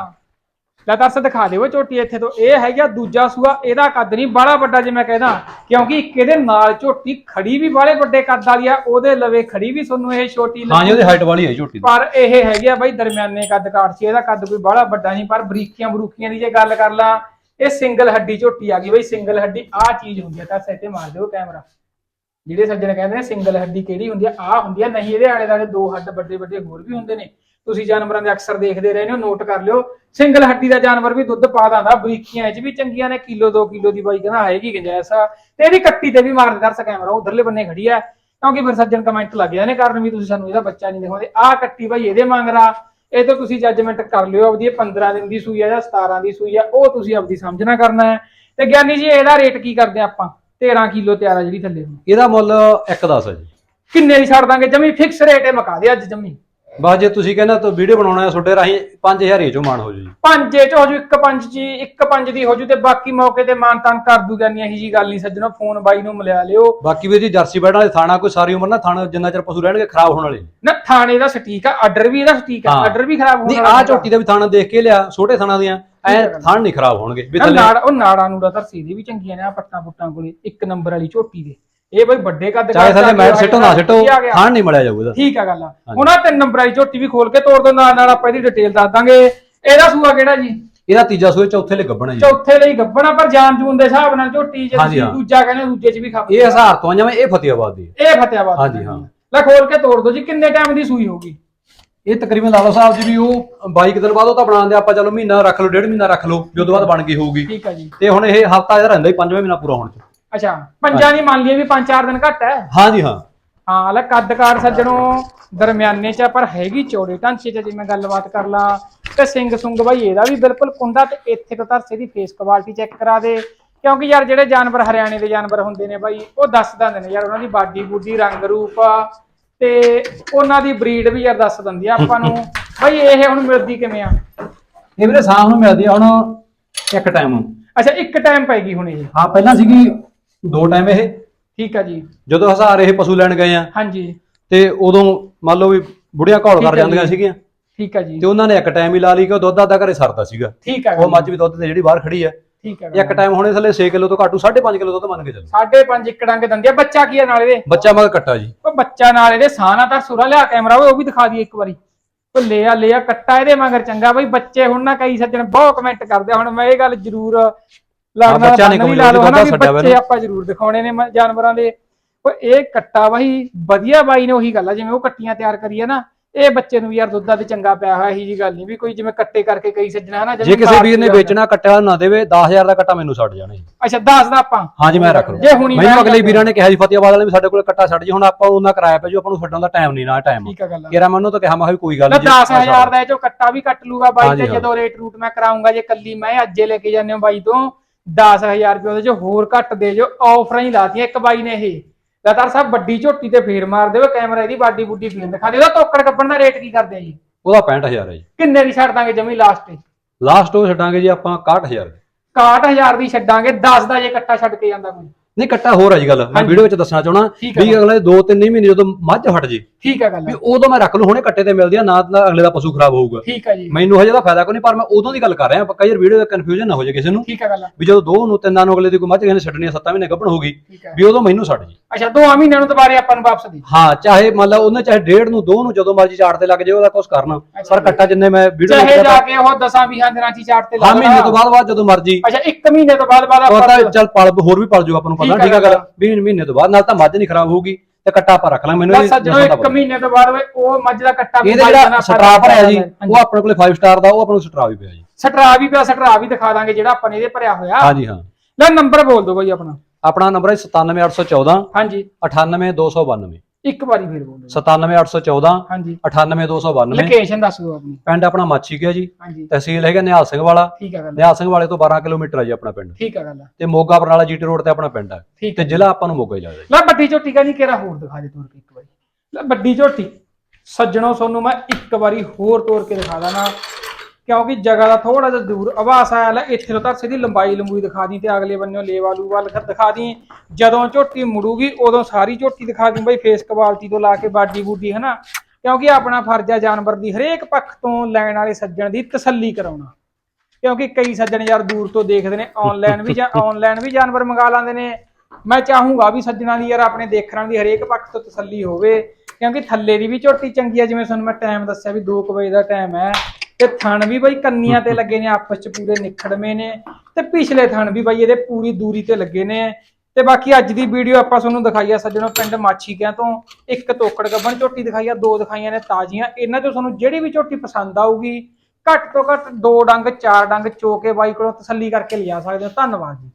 ਲੈ ਤਰਸ ਦਿਖਾ ਦਿਓ ਝੋਟੀ ਇੱਥੇ ਤੋਂ। ਇਹ ਹੈਗਾ ਦੂਜਾ ਸੂਆ ਇਹਦਾ ਕੱਦ ਨਹੀਂ ਬੜਾ ਵੱਡਾ ਜੇ ਮੈਂ ਕਹਿੰਦਾ। ਕਿਉਂਕਿ ਇੱਕ ਇਹਦੇ ਨਾਲ ਝੋਟੀ ਖੜੀ ਵੀ ਬਾਲੇ ਵੱਡੇ ਕੱਦ ਵਾਲੀ ਆ ਉਹਦੇ ਲਵੇ ਖੜੀ ਵੀ ਤੁਹਾਨੂੰ ਇਹ ਛੋਟੀ ਹਾਂ ਜੀ ਉਹਦੀ ਹਾਈਟ ਵਾਲੀ ਹੈ ਝੋਟੀ ਪਰ ਇਹ ਹੈਗੀ ਆ ਬਾਈ ਦਰਮਿਆਨੇ ਕੱਦ ਕਾਠ ਸੀ ਇਹਦਾ ਕੱਦ ਕੋਈ ਬੜਾ ਵੱਡਾ ਨਹੀਂ ਪਰ ਬਰੀਕੀਆਂ ਬਰੂਕੀਆਂ ਦੀ ਜੇ ਗੱਲ ਕਰ ਲਾਂ ਇਹ ਸਿੰਗਲ ਹੱਡੀ ਝੋਟੀ ਆ ਗਈ ਬਾਈ ਸਿੰਗਲ ਹੱਡੀ। ਆ ਚੀਜ਼ ਹੁੰਦੀ ਆ ਤਾਂ ਸੈਟੇ ਮਾਰ ਦਿਓ ਕੈਮਰਾ ਜਿਹੜੇ ਸੱਜਣ ਕਹਿੰਦੇ ਨੇ ਸਿੰਗਲ ਹੱਡੀ ਕਿਹੜੀ ਹੁੰਦੀ ਆ ਆ ਹੁੰਦੀ ਆ, ਨਹੀਂ ਇਹਦੇ ਆਲੇ ਦੁਆਲੇ ਦੋ ਹੱਡ ਵੱਡੇ ਵੱਡੇ ਹੋਰ ਵੀ ਹੁੰਦੇ ਨੇ। ਤੁਸੀਂ ਜਾਨਵਰਾਂ ਦੇ ਅਕਸਰ ਦੇਖਦੇ ਰਹੇ ਹੋ ਨੋਟ ਕਰ ਲਿਓ ਸਿੰਗਲ ਹੱਡੀ ਦਾ ਜਾਨਵਰ ਵੀ ਦੁੱਧ ਪਾ ਦਿੰਦਾ, ਬਰੀਕੀਆਂ ਚ ਵੀ ਚੰਗੀਆਂ ਨੇ, ਕਿਲੋ 2 ਕਿਲੋ ਦੀ ਬਾਈ ਕਹਿੰਦਾ ਹੈਗੀ ਗੁੰਜਾਇਸ਼ ਆ। ਤੇ ਇਹਦੀ ਕੱਟੀ ਤੇ ਵੀ ਮਾਰ ਦਰਸ ਕੈਮਰਾ ਉਧਰਲੇ ਬੰਨੇ ਖੜੀ ਆ। ਕਿਉਂਕਿ ਫਿਰ ਸੱਜਣ ਕਮੈਂਟ ਲੱਗ ਜਾਂਦੇ ਨੇ ਕਾਰਨ ਵੀ ਤੁਸੀਂ ਸਾਨੂੰ ਇਹਦਾ ਬੱਚਾ ਨਹੀਂ ਦਿਖਾਉਂਦੇ। ਆਹ ਕੱਟੀ ਬਾਈ ਇਹਦੇ ਮੰਗਰਾ ਇਹ ਤੋਂ ਤੁਸੀਂ ਜੱਜਮੈਂਟ ਕਰ ਲਿਓ, ਆਪਦੀ ਇਹ 15 ਦਿਨ ਦੀ ਸੂਈ ਆ ਜਾਂ 17 ਦੀ ਸੂਈ ਆ, ਉਹ ਤੁਸੀਂ ਆਪਦੀ ਸਮਝਣਾ ਕਰਨਾ ਹੈ। ਤੇ ਗਿਆਨੀ ਜੀ, ਇਹਦਾ ਰੇਟ ਕੀ ਕਰਦੇ ਆਪਾਂ? 13 ਕਿਲੋ ਤਿਆਰ ਆ ਜਿਹੜੀ ਥੱਲੇ ਨੂੰ ਇਹਦਾ ਮੁੱਲ 1.10 ਹੈ ਜੀ। ਕਿੰਨੇ ਦੀ ਛੱਡ ਦਾਂਗੇ? ਜਮੀ ਫਿਕਸ ਰੇਟ ਇਹ ਮੁਕਾ ਦੇ ਅੱਜ ਜਮੀ। ਬਸ ਜੇ ਤੁਸੀਂ ਕਹਿੰਦਾ ਤਾਂ ਵੀਡੀਓ ਬਣਾਉਣਾ ਹੈ ਤੁਹਾਡੇ ਰਾਹੀਂ 5000 ਹੀ ਚੋਂ ਮਾਨ ਹੋ ਜੂ ਜੀ ਪੰਜੇ ਚ ਹੋ ਜੂ ਇੱਕ ਪੰਜ ਜੀ ਇੱਕ ਪੰਜ ਦੀ ਹੋ ਜੂ ਤੇ ਬਾਕੀ ਮੌਕੇ ਤੇ ਮਾਨ ਤਾਨ ਕਰ ਦੂ ਗਿਆਨੀ ਇਹੀ ਜੀ ਗੱਲ ਨਹੀਂ ਸੱਜਣੋ ਫੋਨ ਬਾਈ ਨੂੰ ਮਿਲਿਆ ਲਿਓ ਬਾਕੀ ਵੀ ਜੀ ਜਰਸੀ ਬੈਠਣ ਵਾਲੇ ਥਾਣਾ ਕੋਈ ਸਾਰੀ ਉਮਰ ਨਾ ਥਾਣਾ ਜਿੰਨਾ ਚਿਰ ਪਸ਼ੂ ਰਹਿਣਗੇ ਖਰਾਬ ਹੋਣ ਵਾਲੇ ਨਹੀਂ। ਨਾ ਥਾਣੇ ਦਾ ਸਟੀਕ ਆ ਆਰਡਰ ਵੀ ਇਹਦਾ ਸਟੀਕ ਆ ਹਾਂ। ਆਰਡਰ ਵੀ ਖਰਾਬ ਨਹੀਂ ਹੋਣਾ ਆਹ ਝੋਟੀ ਦਾ ਵੀ ਥਾਣਾ ਦੇਖ ਕੇ ਲਿਆ ਛੋਟੇ ਥਾਣਾ ਦੀਆਂ ਐ। ਥਾਣ ਨਹੀਂ ਖਰਾਬ ਹੋਣਗੇ ਵੀ ਥੱਲੇ ਨਾੜ ਉਹ ਨਾੜਾ ਨੂੜਾ ਧਰਸੀ ਦੀ ਵੀ ਚੰਗੀਆਂ ਨੇ ਆ ਪੱਟਾਂ ਪੁੱਟਾਂ ਕੋਲੇ ਇੱਕ ਨੰਬਰ ਵਾਲੀ ਝੋਟੀ ਦੇ ਇਹ ਬਈ ਵੱਡੇ ਕੱਦ ਚਾਹੇ ਥੱਲੇ ਦਾ ਮੈਟ ਸਿੱਟੋ ਨਾ। ਸਿੱਟੋ? ਥਾਣ ਨਹੀਂ ਮੜਿਆ ਜਾਊਗਾ ਠੀਕ ਆ ਗੱਲ ਆਹ ਤਿੰਨ ਨੰਬਰ ਵਾਲੀ ਝੋਟੀ ਵੀ ਖੋਲ ਕੇ ਤੋੜ ਦੋ ਨਾਲ ਨਾਲ ਆਪਾਂ ਇਹਦੀ ਡਿਟੇਲ ਦੱਸ ਦਾਂਗੇ। ਇਹਦਾ ਸੂਆ ਕਿਹੜਾ ਜੀ? ਇਹਦਾ ਤੀਜਾ ਸੂਏ ਚੌਥੇ ਲਈ ਗੱਬਣਾ ਜੀ। ਚੌਥੇ ਲਈ ਗੱਬਣਾ ਪਰ ਜਾਨ ਜੂਨ ਦੇ ਹਿਸਾਬ ਨਾਲ ਝੋਟੀ ਜੇ ਤੁਸੀਂ। ਦੂਜਾ ਕਹਿੰਦੇ ਦੂਜੇ ਚ ਵੀ ਖਾ ਇਹ ਹਜ਼ਾਰ ਤੋਂ ਆਈਆਂ ਵਾਂ, ਇਹ ਫਤਿਆਬਾਦ ਦੀ। ਇਹ ਫਤਿਆਬਾਦ ਹਾਂਜੀ, ਦੀ। ਹਾਂ। ਲੈ ਖੋਲ ਕੇ ਤੋੜ ਦੋ ਜੀ ਕਿੰਨੇ ਟਾਈਮ ਦੀ ਸੂਈ ਹੋਊਗੀ? ਇਹ ਤਕਰੀਬਨ ਲਾਲੋ ਸਾਹਿਬ ਜੀ ਵੀ ਉਹ 22 ਕੁ ਦਿਨ ਬਾਅਦ ਉਹ ਤਾਂ ਬਣਾਉਂਦੇ ਆਪਾਂ ਚਲੋ ਮਹੀਨਾ ਰੱਖ ਲਓ ਡੇਢ ਮਹੀਨਾ ਰੱਖ ਲਓ ਵੀ ਉਦੋਂ ਬਾਅਦ ਬਣ ਗਈ ਹੋਊਗੀ। ਠੀਕ ਆ ਜੀ। ਤੇ ਹੁਣ ਇਹ ਹਫਤਾ ਇਹਦਾ ਰਹਿੰਦਾ ਹੀ ਪੰਜਵੇਂ ਮਹੀਨਾ ਪੂਰਾ ਹੋਣ ਚ। ਅੱਛਾ ਪੰਜਾਂ ਦੀ ਮੰਨ ਲਈਏ ਵੀ 5-4 ਦਿਨ ਘੱਟ ਹੈ। ਹਾਂਜੀ ਹਾਂ। ਹਾਂ ਲੈ ਕੱਦ ਕਾਰ ਸੱਜਣੋ ਦਰਮਿਆਨੇ ਚ ਆ, ਪਰ ਹੈਗੀ ਚੌੜੇ ਢਾਂਚੇ ਚ ਜੇ ਮੈਂ ਗੱਲਬਾਤ ਕਰ ਲਾਂ ਤੇ ਸਿੰਘ ਸੁੰਗ ਬਾਈ ਇਹਦਾ ਵੀ ਬਿਲਕੁਲ ਕੁੰਡਾ ਤੇ ਇੱਥੇ ਤੋਂ ਧਰਸੇ ਦੀ ਫੇਸ ਕੁਆਲਿਟੀ ਚੈੱਕ ਕਰਾ ਦੇ। ਕਿਉਂਕਿ ਯਾਰ ਜਿਹੜੇ ਜਾਨਵਰ ਹਰਿਆਣੇ ਦੇ ਜਾਨਵਰ ਹੁੰਦੇ ਨੇ ਬਾਈ ਉਹ ਦੱਸ ਦਿੰਦੇ ਨੇ ਯਾਰ ਉਹਨਾਂ ਦੀ ਬਾਡੀ ਬੂਡੀ ਰੰਗ ਰੂਪ ਤੇ ਉਹਨਾਂ ਦੀ ਬਰੀਡ ਵੀ ਯਾਰ ਦੱਸ ਦਿੰਦੀ ਆ ਆਪਾਂ ਨੂੰ। ਬਾਈ ਇਹ ਹੁਣ ਮਿਲਦੀ ਕਿਵੇਂ ਆ? ਇਹ ਵੀਰੇ ਸ਼ਾਮ ਨੂੰ ਮਿਲਦੀ ਆ ਹੁਣ ਇੱਕ ਟਾਈਮ ਅੱਛਾ ਇੱਕ ਟਾਈਮ ਪੈਗੀ ਹੁਣ ਇਹ। ਹਾਂ ਪਹਿਲਾਂ ਸੀਗੀ ਦੋ ਟਾਈਮ ਇਹ? ਠੀਕ ਆ ਜੀ। ਜਦੋਂ ਹਜ਼ਾਰ ਇਹ ਪਸ਼ੂ ਲੈਣ ਗਏ ਆ ਹਾਂਜੀ। ਤੇ ਉਦੋਂ ਮੰਨ ਲਓ ਵੀ ਬੁੜੀਆਂ ਘੌਲ ਠੀਕ ਕਰ ਹੈ ਜਾਂਦੀਆਂ ਜੀ। ਸੀਗੀਆਂ। ਠੀਕ ਆ ਜੀ। ਤੇ ਉਹਨਾਂ ਨੇ ਇੱਕ ਟਾਈਮ ਹੀ ਲਾ ਲਈ ਕਿ ਉਹ ਦੁੱਧ ਆਦਾ ਘਰੇ ਸਰਦਾ ਸੀਗਾ। ਠੀਕ ਆ ਉਹ ਮੱਝ ਵੀ ਦੁੱਧ ਤੇ ਜਿਹੜੀ ਬਾਹਰ ਖੜੀ ਆ। ਠੀਕ ਆ। ਇੱਕ ਟਾਈਮ ਹੁਣੇ ਥੱਲੇ 6 ਕਿਲੋ ਤੋਂ ਘੱਟੂ 5.5 ਕਿਲੋ ਦੁੱਧ ਮੰਨ ਕੇ ਚੱਲੋ। ਸਾਢੇ ਪੰਜ ਇੱਕ ਡੰਗ ਦੰਦੀ ਆ ਬੱਚਾ ਕੀ ਆ ਨਾਲ ਇਹਦੇ? ਬੱਚਾ ਮਗਰ ਕੱਟਾ ਜੀ। ਉਹ ਬੱਚਾ ਨਾਲ ਇਹਦੇ ਸਾਨਾ ਤਾਂ ਸੁਰਾ ਲਿਆ ਕੈਮਰਾ ਓਏ ਉਹ ਵੀ ਦਿਖਾ ਦਈਏ ਇੱਕ ਵਾਰੀ। ਉਹ ਲਿਆ ਲਿਆ ਕੱਟਾ ਇਹਦੇ ਮਗਰ ਚੰਗਾ। ਬਈ ਬੱਚੇ ਹੁਣ ਨਾ ਕਈ ਸੱਜਣ ਬਹੁਤ ਕਮੈਂਟ ਕਰਦੇ ਆ, ਹੁਣ ਮੈਂ ਇਹ ਗੱਲ ਜ਼ਰੂਰ ਲਾਉਣਾ ਬੱਚਾ ਨਹੀਂ ਹਨਾ ਵੀ ਛੱਡਿਆ ਬੱਚੇ। ਆਪਾਂ ਜ਼ਰੂਰ ਦਿਖਾਉਣੇ ਨੇ ਮ- ਜਾਨਵਰਾਂ ਦੇ। ਉਹ ਇਹ ਕੱਟਾ ਬਾਈ ਵਧੀਆ ਬਾਈ ਨੇ ਉਹੀ ਗੱਲ ਆ ਜਿਵੇਂ ਉਹ ਕੱਟੀਆਂ ਤਿਆਰ ਕਰੀਏ ਨਾ ਇਹ ਬੱਚੇ ਨੂੰ ਵੀ ਯਾਰ ਦੁੱਧ ਦਾ ਤੇ ਚੰਗਾ ਪਿਆ ਹੋਇਆ ਇਹੀ ਜੀ ਗੱਲ ਨਹੀਂ ਵੀ ਕੋਈ ਜਿਵੇਂ ਕੱਟੇ ਕਰਕੇ ਕਈ ਸੱਜਣਾ ਹਨਾ ਜੇ ਕਿਸੇ ਵੀਰ ਨੇ ਵੇਚਣਾ ਕੱਟਿਆ ਨਾ ਦੇਵੇ 10000 ਦਾ ਕੱਟਾ ਮੈਨੂੰ ਛੱਡ ਜਾਣਾ। ਜੀ ਅੱਛਾ ਦੱਸ ਦਾ ਆਪਾਂ। ਹਾਂਜੀ ਮੈਂ ਰੱਖ ਜੇ ਹੁਣੀ ਮੈਨੂੰ ਮੈਂ ਅਗਲੇ ਵੀਰਾਂ ਨੇ ਕਿਹਾ ਜੀ ਫਤਿਆਬਾਦ ਵਾਲੇ ਵੀ ਸਾਡੇ ਕੋਲ ਕੱਟਾ ਛੱਡ ਜੀ ਹੁਣ ਆਪਾਂ ਉਹਨਾਂ ਕਿਰਾਇਆ ਪੈ ਜੀ ਆਪਾਂ ਨੂੰ ਛੱਡਣ ਦਾ ਟਾਈਮ ਨਹੀਂ ਨਾ ਟਾਈਮ ਠੀਕ ਆ ਗੱਲ ਆ। ਕਿਰਾ ਮੈਂ ਉਹਨੂੰ ਤਾਂ ਕਿਹਾ ਮੈਂ ਕਿਹਾ ਵੀ ਕੋਈ ਗੱਲ ਮੈਂ ਨਹੀਂ 10000 ਦਾ ਇਹ ਚੋਂ ਕੱਟਾ ਵੀ ਕੱਟ ਲੂਗਾ ਬਾਈ ਹਾਂਜੀ, ਤੇ ਹਾਂ। ਜਦੋਂ ਰੇਟ ਰੂਟ ਮੈਂ ਕਰਾਉਂਗਾ ਜੇ ਕੱਲੀ ਮੈਂ ਅੱਜੇ ਲੈ ਕੇ ਜਾਂਦੇ ਹਾਂ ਬਾਈ ਤੋਂ 10000 ਰੁਪਏ ਉਹਦੇ ਚ ਹੋਰ ਘੱਟ ਦੇ ਜੋ ਆਫਰਾਂ ਹੀ ਲਾਤੀਆਂ ਇੱਕ ਬਾਈ ਨੇ ਇਹ। ਲਤਾਰ ਸਾਹਿਬ ਵੱਡੀ ਝੋਟੀ ਤੇ ਫੇਰ ਮਾਰ ਦੇਵੇ ਕੈਮਰਾ ਇਹਦੀ ਬਾਡੀ ਬੁੱਡੀ ਫੇਰ ਦਿਖਾ ਦੇ ਉਹਦਾ ਤੋਕੜ ਕੱਪਣ ਦਾ ਰੇਟ ਕੀ ਕਰਦੇ ਆ ਜੀ? ਉਹਦਾ 65000 ਹੈ ਜੀ। ਕਿੰਨੇ ਦੀ ਛੱਡ ਦਾਂਗੇ ਜਮੀ ਲਾਸਟ ਤੇ ਲਾਸਟ ਉਹ ਛੱਡਾਂਗੇ ਜੀ ਆਪਾਂ 61000 61000 ਦੀ। ਛੱਡਾਂਗੇ 10 ਦਾ ਜੇ ਕੱਟਾ ਛੱਡ ਕੇ ਜਾਂਦਾ ਕੋਈ। ਨਹੀਂ ਕੱਟਾ ਹੋਰ ਆ ਜੀ ਗੱਲ। ਮੈਂ ਹਾਂਜੀ। ਵੀਡੀਓ ਵਿੱਚ ਦੱਸਣਾ ਚਾਹਣਾ ਠੀਕ ਹੈ ਵੀ ਅਗਲੇ 2-3 ਮਹੀਨੇ ਜਦੋਂ ਮੱਝ ਹਟ ਜੇ ਠੀਕ ਆ ਗੱਲ ਵੀ ਉਦੋਂ ਮੈਂ ਰੱਖ ਲੂ ਹੁਣੇ ਕੱਟੇ ਤੇ ਮਿਲਦੀ ਆ ਨਾ ਤਾਂ ਅਗਲੇ ਦਾ ਪਸ਼ੂ ਖਰਾਬ ਹੋਊਗਾ। ਠੀਕ ਆ ਜੀ। ਮੈਨੂੰ ਹਜੇ ਦਾ ਫਾਇਦਾ ਕੋਈ ਨਹੀਂ ਪਰ ਮੈਂ ਉਦੋਂ ਦੀ ਗੱਲ ਕਰ ਰਿਹਾ ਕਈ ਵਾਰ ਵੀਡੀਓ ਦਾ ਕਨਫਿਊਜ਼ਨ ਨਾ ਹੋ ਜਾਏ ਕਿਸੇ ਨੂੰ। ਠੀਕ ਆ ਗੱਲ ਵੀ ਜਦੋਂ ਦੋ ਨੂੰ ਤਿੰਨਾਂ ਨੂੰ ਅਗਲੇ ਦੀ ਕੋਈ ਮੱਝ ਕਿਸੇ ਨੇ ਛੱਡਣੀ ਆ 7 ਮਹੀਨੇ ਗੱਭਣ ਠੀਕ ਆ। ਵੀ ਉਦੋਂ ਮੈਨੂੰ ਛੱਡ ਜੀ। ਅੱਛਾ ਦੋ ਮਹੀਨਿਆਂ ਨੂੰ ਦੁਬਾਰੇ ਆਪਾਂ ਨੂੰ ਵਾਪਸ ਦੇ। ਹਾਂ ਚਾਹੇ ਮੰਨ ਲਾ ਉਹਨੇ ਚਾਹੇ ਡੇਢ ਨੂੰ ਦੋ ਨੂੰ ਜਦੋਂ ਮਰਜ਼ੀ ਚਾੜ ਤੇ ਲੱਗ ਜਾਏ ਉਹਦਾ ਕੁਝ ਕਰਨਾ। ਪਰ ਕੱਟਾ ਜਿੰਨੇ ਮੈਂ ਵੀਡੀਓ ਚਾਹੇ ਜਾ ਕੇ ਉਹ 10 20 ਦਿਨਾਂ ਚ ਹੀ ਚਾਰਟ ਤੇ ਹਾਂ ਮਹੀਨੇ। ਤੋਂ ਬਾਅਦ ਬਾਅਦ ਜਦੋਂ ਮਰਜ਼ੀ। ਅੱਛਾ ਇੱਕ ਮਹੀਨੇ ਤੋਂ ਬਾਅਦ ਬਾਅਦ ਪਤਾ ਆਪਾਂ ਚੱਲ ਪਲ ਹੋਰ ਵੀ ਪਲ ਜੂ ਆਪਾਂ ਨੂੰ ਪਤਾ ਠੀਕ ਆ ਗੱਲ। 20 ਮਹੀਨੇ ਤੋਂ ਬਾਅਦ ਨਾਲ ਤਾਂ ਮੱਝ ਨਹੀਂ ਖਰਾਬ ਹੋਊਗੀ ਤੇ ਕੱਟਾ ਆਪਾਂ ਰੱਖ ਲਾਂਗੇ ਮੈਨੂੰ ਬਸ ਇਹ ਸੱਜਣੋ ਨਸਲ ਦਾ ਇੱਕ। ਮਹੀਨੇ ਤੋਂ ਬਾਅਦ ਉਹ ਮੱਝ ਦਾ ਕੱਟਾ ਵੀ ਇਹਦੇ ਜਿਹੜਾ ਸਟਰਾ ਭਰਿਆ ਜੀ। ਉਹ ਆਪਣੇ ਕੋਲੇ 5 ਸਟਾਰ ਦਾ ਉਹ ਆਪਾਂ ਨੂੰ ਸਟਰਾ ਵੀ ਪਿਆ ਜੀ। ਸਟਰਾ ਵੀ ਪਿਆ ਸਟਰਾ ਵੀ ਦਿਖਾ ਦਾਂਗੇ ਜਿਹੜਾ ਆਪਾਂ ਨੇ ਇਹਦੇ ਭਰਿਆ ਹੋਇਆ। ਹਾਂਜੀ ਹਾਂ। ਲੈ ਨੰਬਰ ਬੋਲ ਦਿਓ ਬਾਈ ਆਪਣਾ। ਆਪਣਾ ਨੰਬਰ ਹੈ 97814 ਹਾਂਜੀ। 98292 ਇੱਕ ਵਾਰੀ ਫੇਰ ਬੋਲ ਦਿਓ 97814 ਹਾਂਜੀ। 98292 ਲੋਕੇਸ਼ਨ ਦੱਸ ਦਿਓ ਆਪਣੀ। ਪਿੰਡ ਆਪਣਾ ਮਾਛੀ ਗਿਆ ਜੀ? ਹਾਂਜੀ। ਤਹਿਸੀਲ ਹੈਗਾ ਨਿਹਾਲ ਸਿੰਘ ਵਾਲਾ। ਠੀਕ ਆ ਗੱਲ। ਨਿਹਾਲ ਸਿੰਘ ਵਾਲੇ ਤੋਂ 12 ਕਿਲੋਮੀਟਰ ਹੈ ਜੀ ਆਪਣਾ ਪਿੰਡ। ਠੀਕ ਆ ਗੱਲ ਤੇ ਮੋਗਾ ਬਰਨਾਲਾ ਜੀਟੀ ਰੋਡ ਤੇ ਆਪਣਾ ਪਿੰਡ ਹੈ ਠੀਕ ਤੇ ਜ਼ਿਲ੍ਹਾ ਆਪਾਂ ਨੂੰ ਮੋਗਾ ਹੀ ਲੱਗਦਾ ਜੀ। ਲੈ ਵੱਡੀ ਝੋਟੀ ਕਾ ਨਹੀਂ ਕਿਹੜਾ ਹੋਰ ਦਿਖਾ ਦੇ ਤੋਰ ਕੇ ਇੱਕ ਵਾਰੀ। ਲੈ ਵੱਡੀ ਝੋਟੀ। ਸੱਜਣੋ ਤੁਹਾਨੂੰ ਮੈਂ ਇੱਕ ਵਾਰੀ ਹੋਰ ਤੋਰ ਕੇ ਦਿਖਾ ਦਾਂ ਕਿਉਂਕਿ ਜਗ੍ਹਾ ਦਾ ਥੋੜਾ ਜਿਹਾ ਦੂਰ ਆਵਾਸ ਆਇਆ, ਲੈ ਇੱਥੇ ਤੋਂ ਤੱਕ ਸਿੱਧੀ ਲੰਬਾਈ ਲੰਬੂਈ ਦਿਖਾ ਦੀ ਤੇ ਅਗਲੇ ਬੰਨਿਓ ਲੇਵਾ ਲੂਵਾ ਲਿਖ- ਦਿਖਾ ਦੀ। ਜਦੋਂ ਝੋਟੀ ਮੁੜੂਗੀ, ਉਦੋਂ ਸਾਰੀ ਝੋਟੀ ਦਿਖਾ ਦੀ ਬਈ ਫੇਸ ਕੁਆਲਿਟੀ ਤੋਂ ਲਾ ਕੇ ਬਾਡੀ ਬੂਡੀ, ਹਨਾ? ਕਿਉਂਕਿ ਆਪਣਾ ਫਰਜ਼ ਆ ਜਾਨਵਰ ਦੀ ਹਰੇਕ ਪੱਖ ਤੋਂ ਲੈਣ ਵਾਲੇ ਸੱਜਣ ਦੀ ਤਸੱਲੀ ਕਰਾਉਣਾ। ਕਿਉਂਕਿ ਕਈ ਸੱਜਣ ਯਾਰ ਦੂਰ ਤੋਂ ਦੇਖਦੇ ਨੇ ਆਨਲਾਈਨ ਵੀ ਜਾਂ ਆਨਲਾਈਨ ਵੀ ਜਾਨਵਰ ਮੰਗਾ ਲੈਂਦੇ ਨੇ। ਮੈਂ ਚਾਹੂੰਗਾ ਵੀ ਸੱਜਣਾ ਦੀ ਯਾਰ ਆਪਣੇ ਦੇਖਣ ਦੀ ਹਰੇਕ ਪੱਖ ਤੋਂ ਤਸੱਲੀ ਹੋਵੇ। ਕਿਉਂਕਿ ਥੱਲੇ ਦੀ ਵੀ ਝੋਟੀ ਚੰਗੀ ਆ, ਜਿਵੇਂ ਤੁਹਾਨੂੰ ਮੈਂ ਟਾਈਮ ਦੱਸਿਆ ਵੀ 2 ਵਜੇ ਦਾ ਟਾਈਮ ਹੈ। ਤੇ ਥਣ ਵੀ ਬਈ ਕੰਨੀਆਂ ਤੇ ਲੱਗੇ ਨੇ, ਆਪਸ ਚ ਪੂਰੇ ਨਿਖੜਵੇਂ ਨੇ ਤੇ ਪਿਛਲੇ ਥਣ ਵੀ ਬਾਈ ਇਹਦੇ ਪੂਰੀ ਦੂਰੀ ਤੇ ਲੱਗੇ ਨੇ। ਤੇ ਬਾਕੀ ਅੱਜ ਦੀ ਵੀਡੀਓ ਆਪਾਂ ਤੁਹਾਨੂੰ ਦਿਖਾਈ ਆ ਸੱਜਣੋ ਪਿੰਡ ਮਾਛੀਕਿਆਂ ਤੋਂ। ਇੱਕ ਤੋਕੜ ਗੱਬਣ ਝੋਟੀ ਦਿਖਾਈ ਆ, ਦੋ ਦਿਖਾਈਆਂ ਨੇ ਤਾਜ਼ੀਆਂ। ਇਹਨਾਂ ਚੋਂ ਤੁਹਾਨੂੰ ਜਿਹੜੀ ਵੀ ਝੋਟੀ ਪਸੰਦ ਆਊਗੀ, ਘੱਟ ਤੋਂ ਘੱਟ ਦੋ ਡੰਗ, ਚਾਰ ਡੰਗ ਚੋ ਕੇ ਬਾਈ ਕੋਲੋਂ ਤਸੱਲੀ ਕਰਕੇ ਲਿਆ ਸਕਦੇ ਹੋ। ਧੰਨਵਾਦ ਜੀ।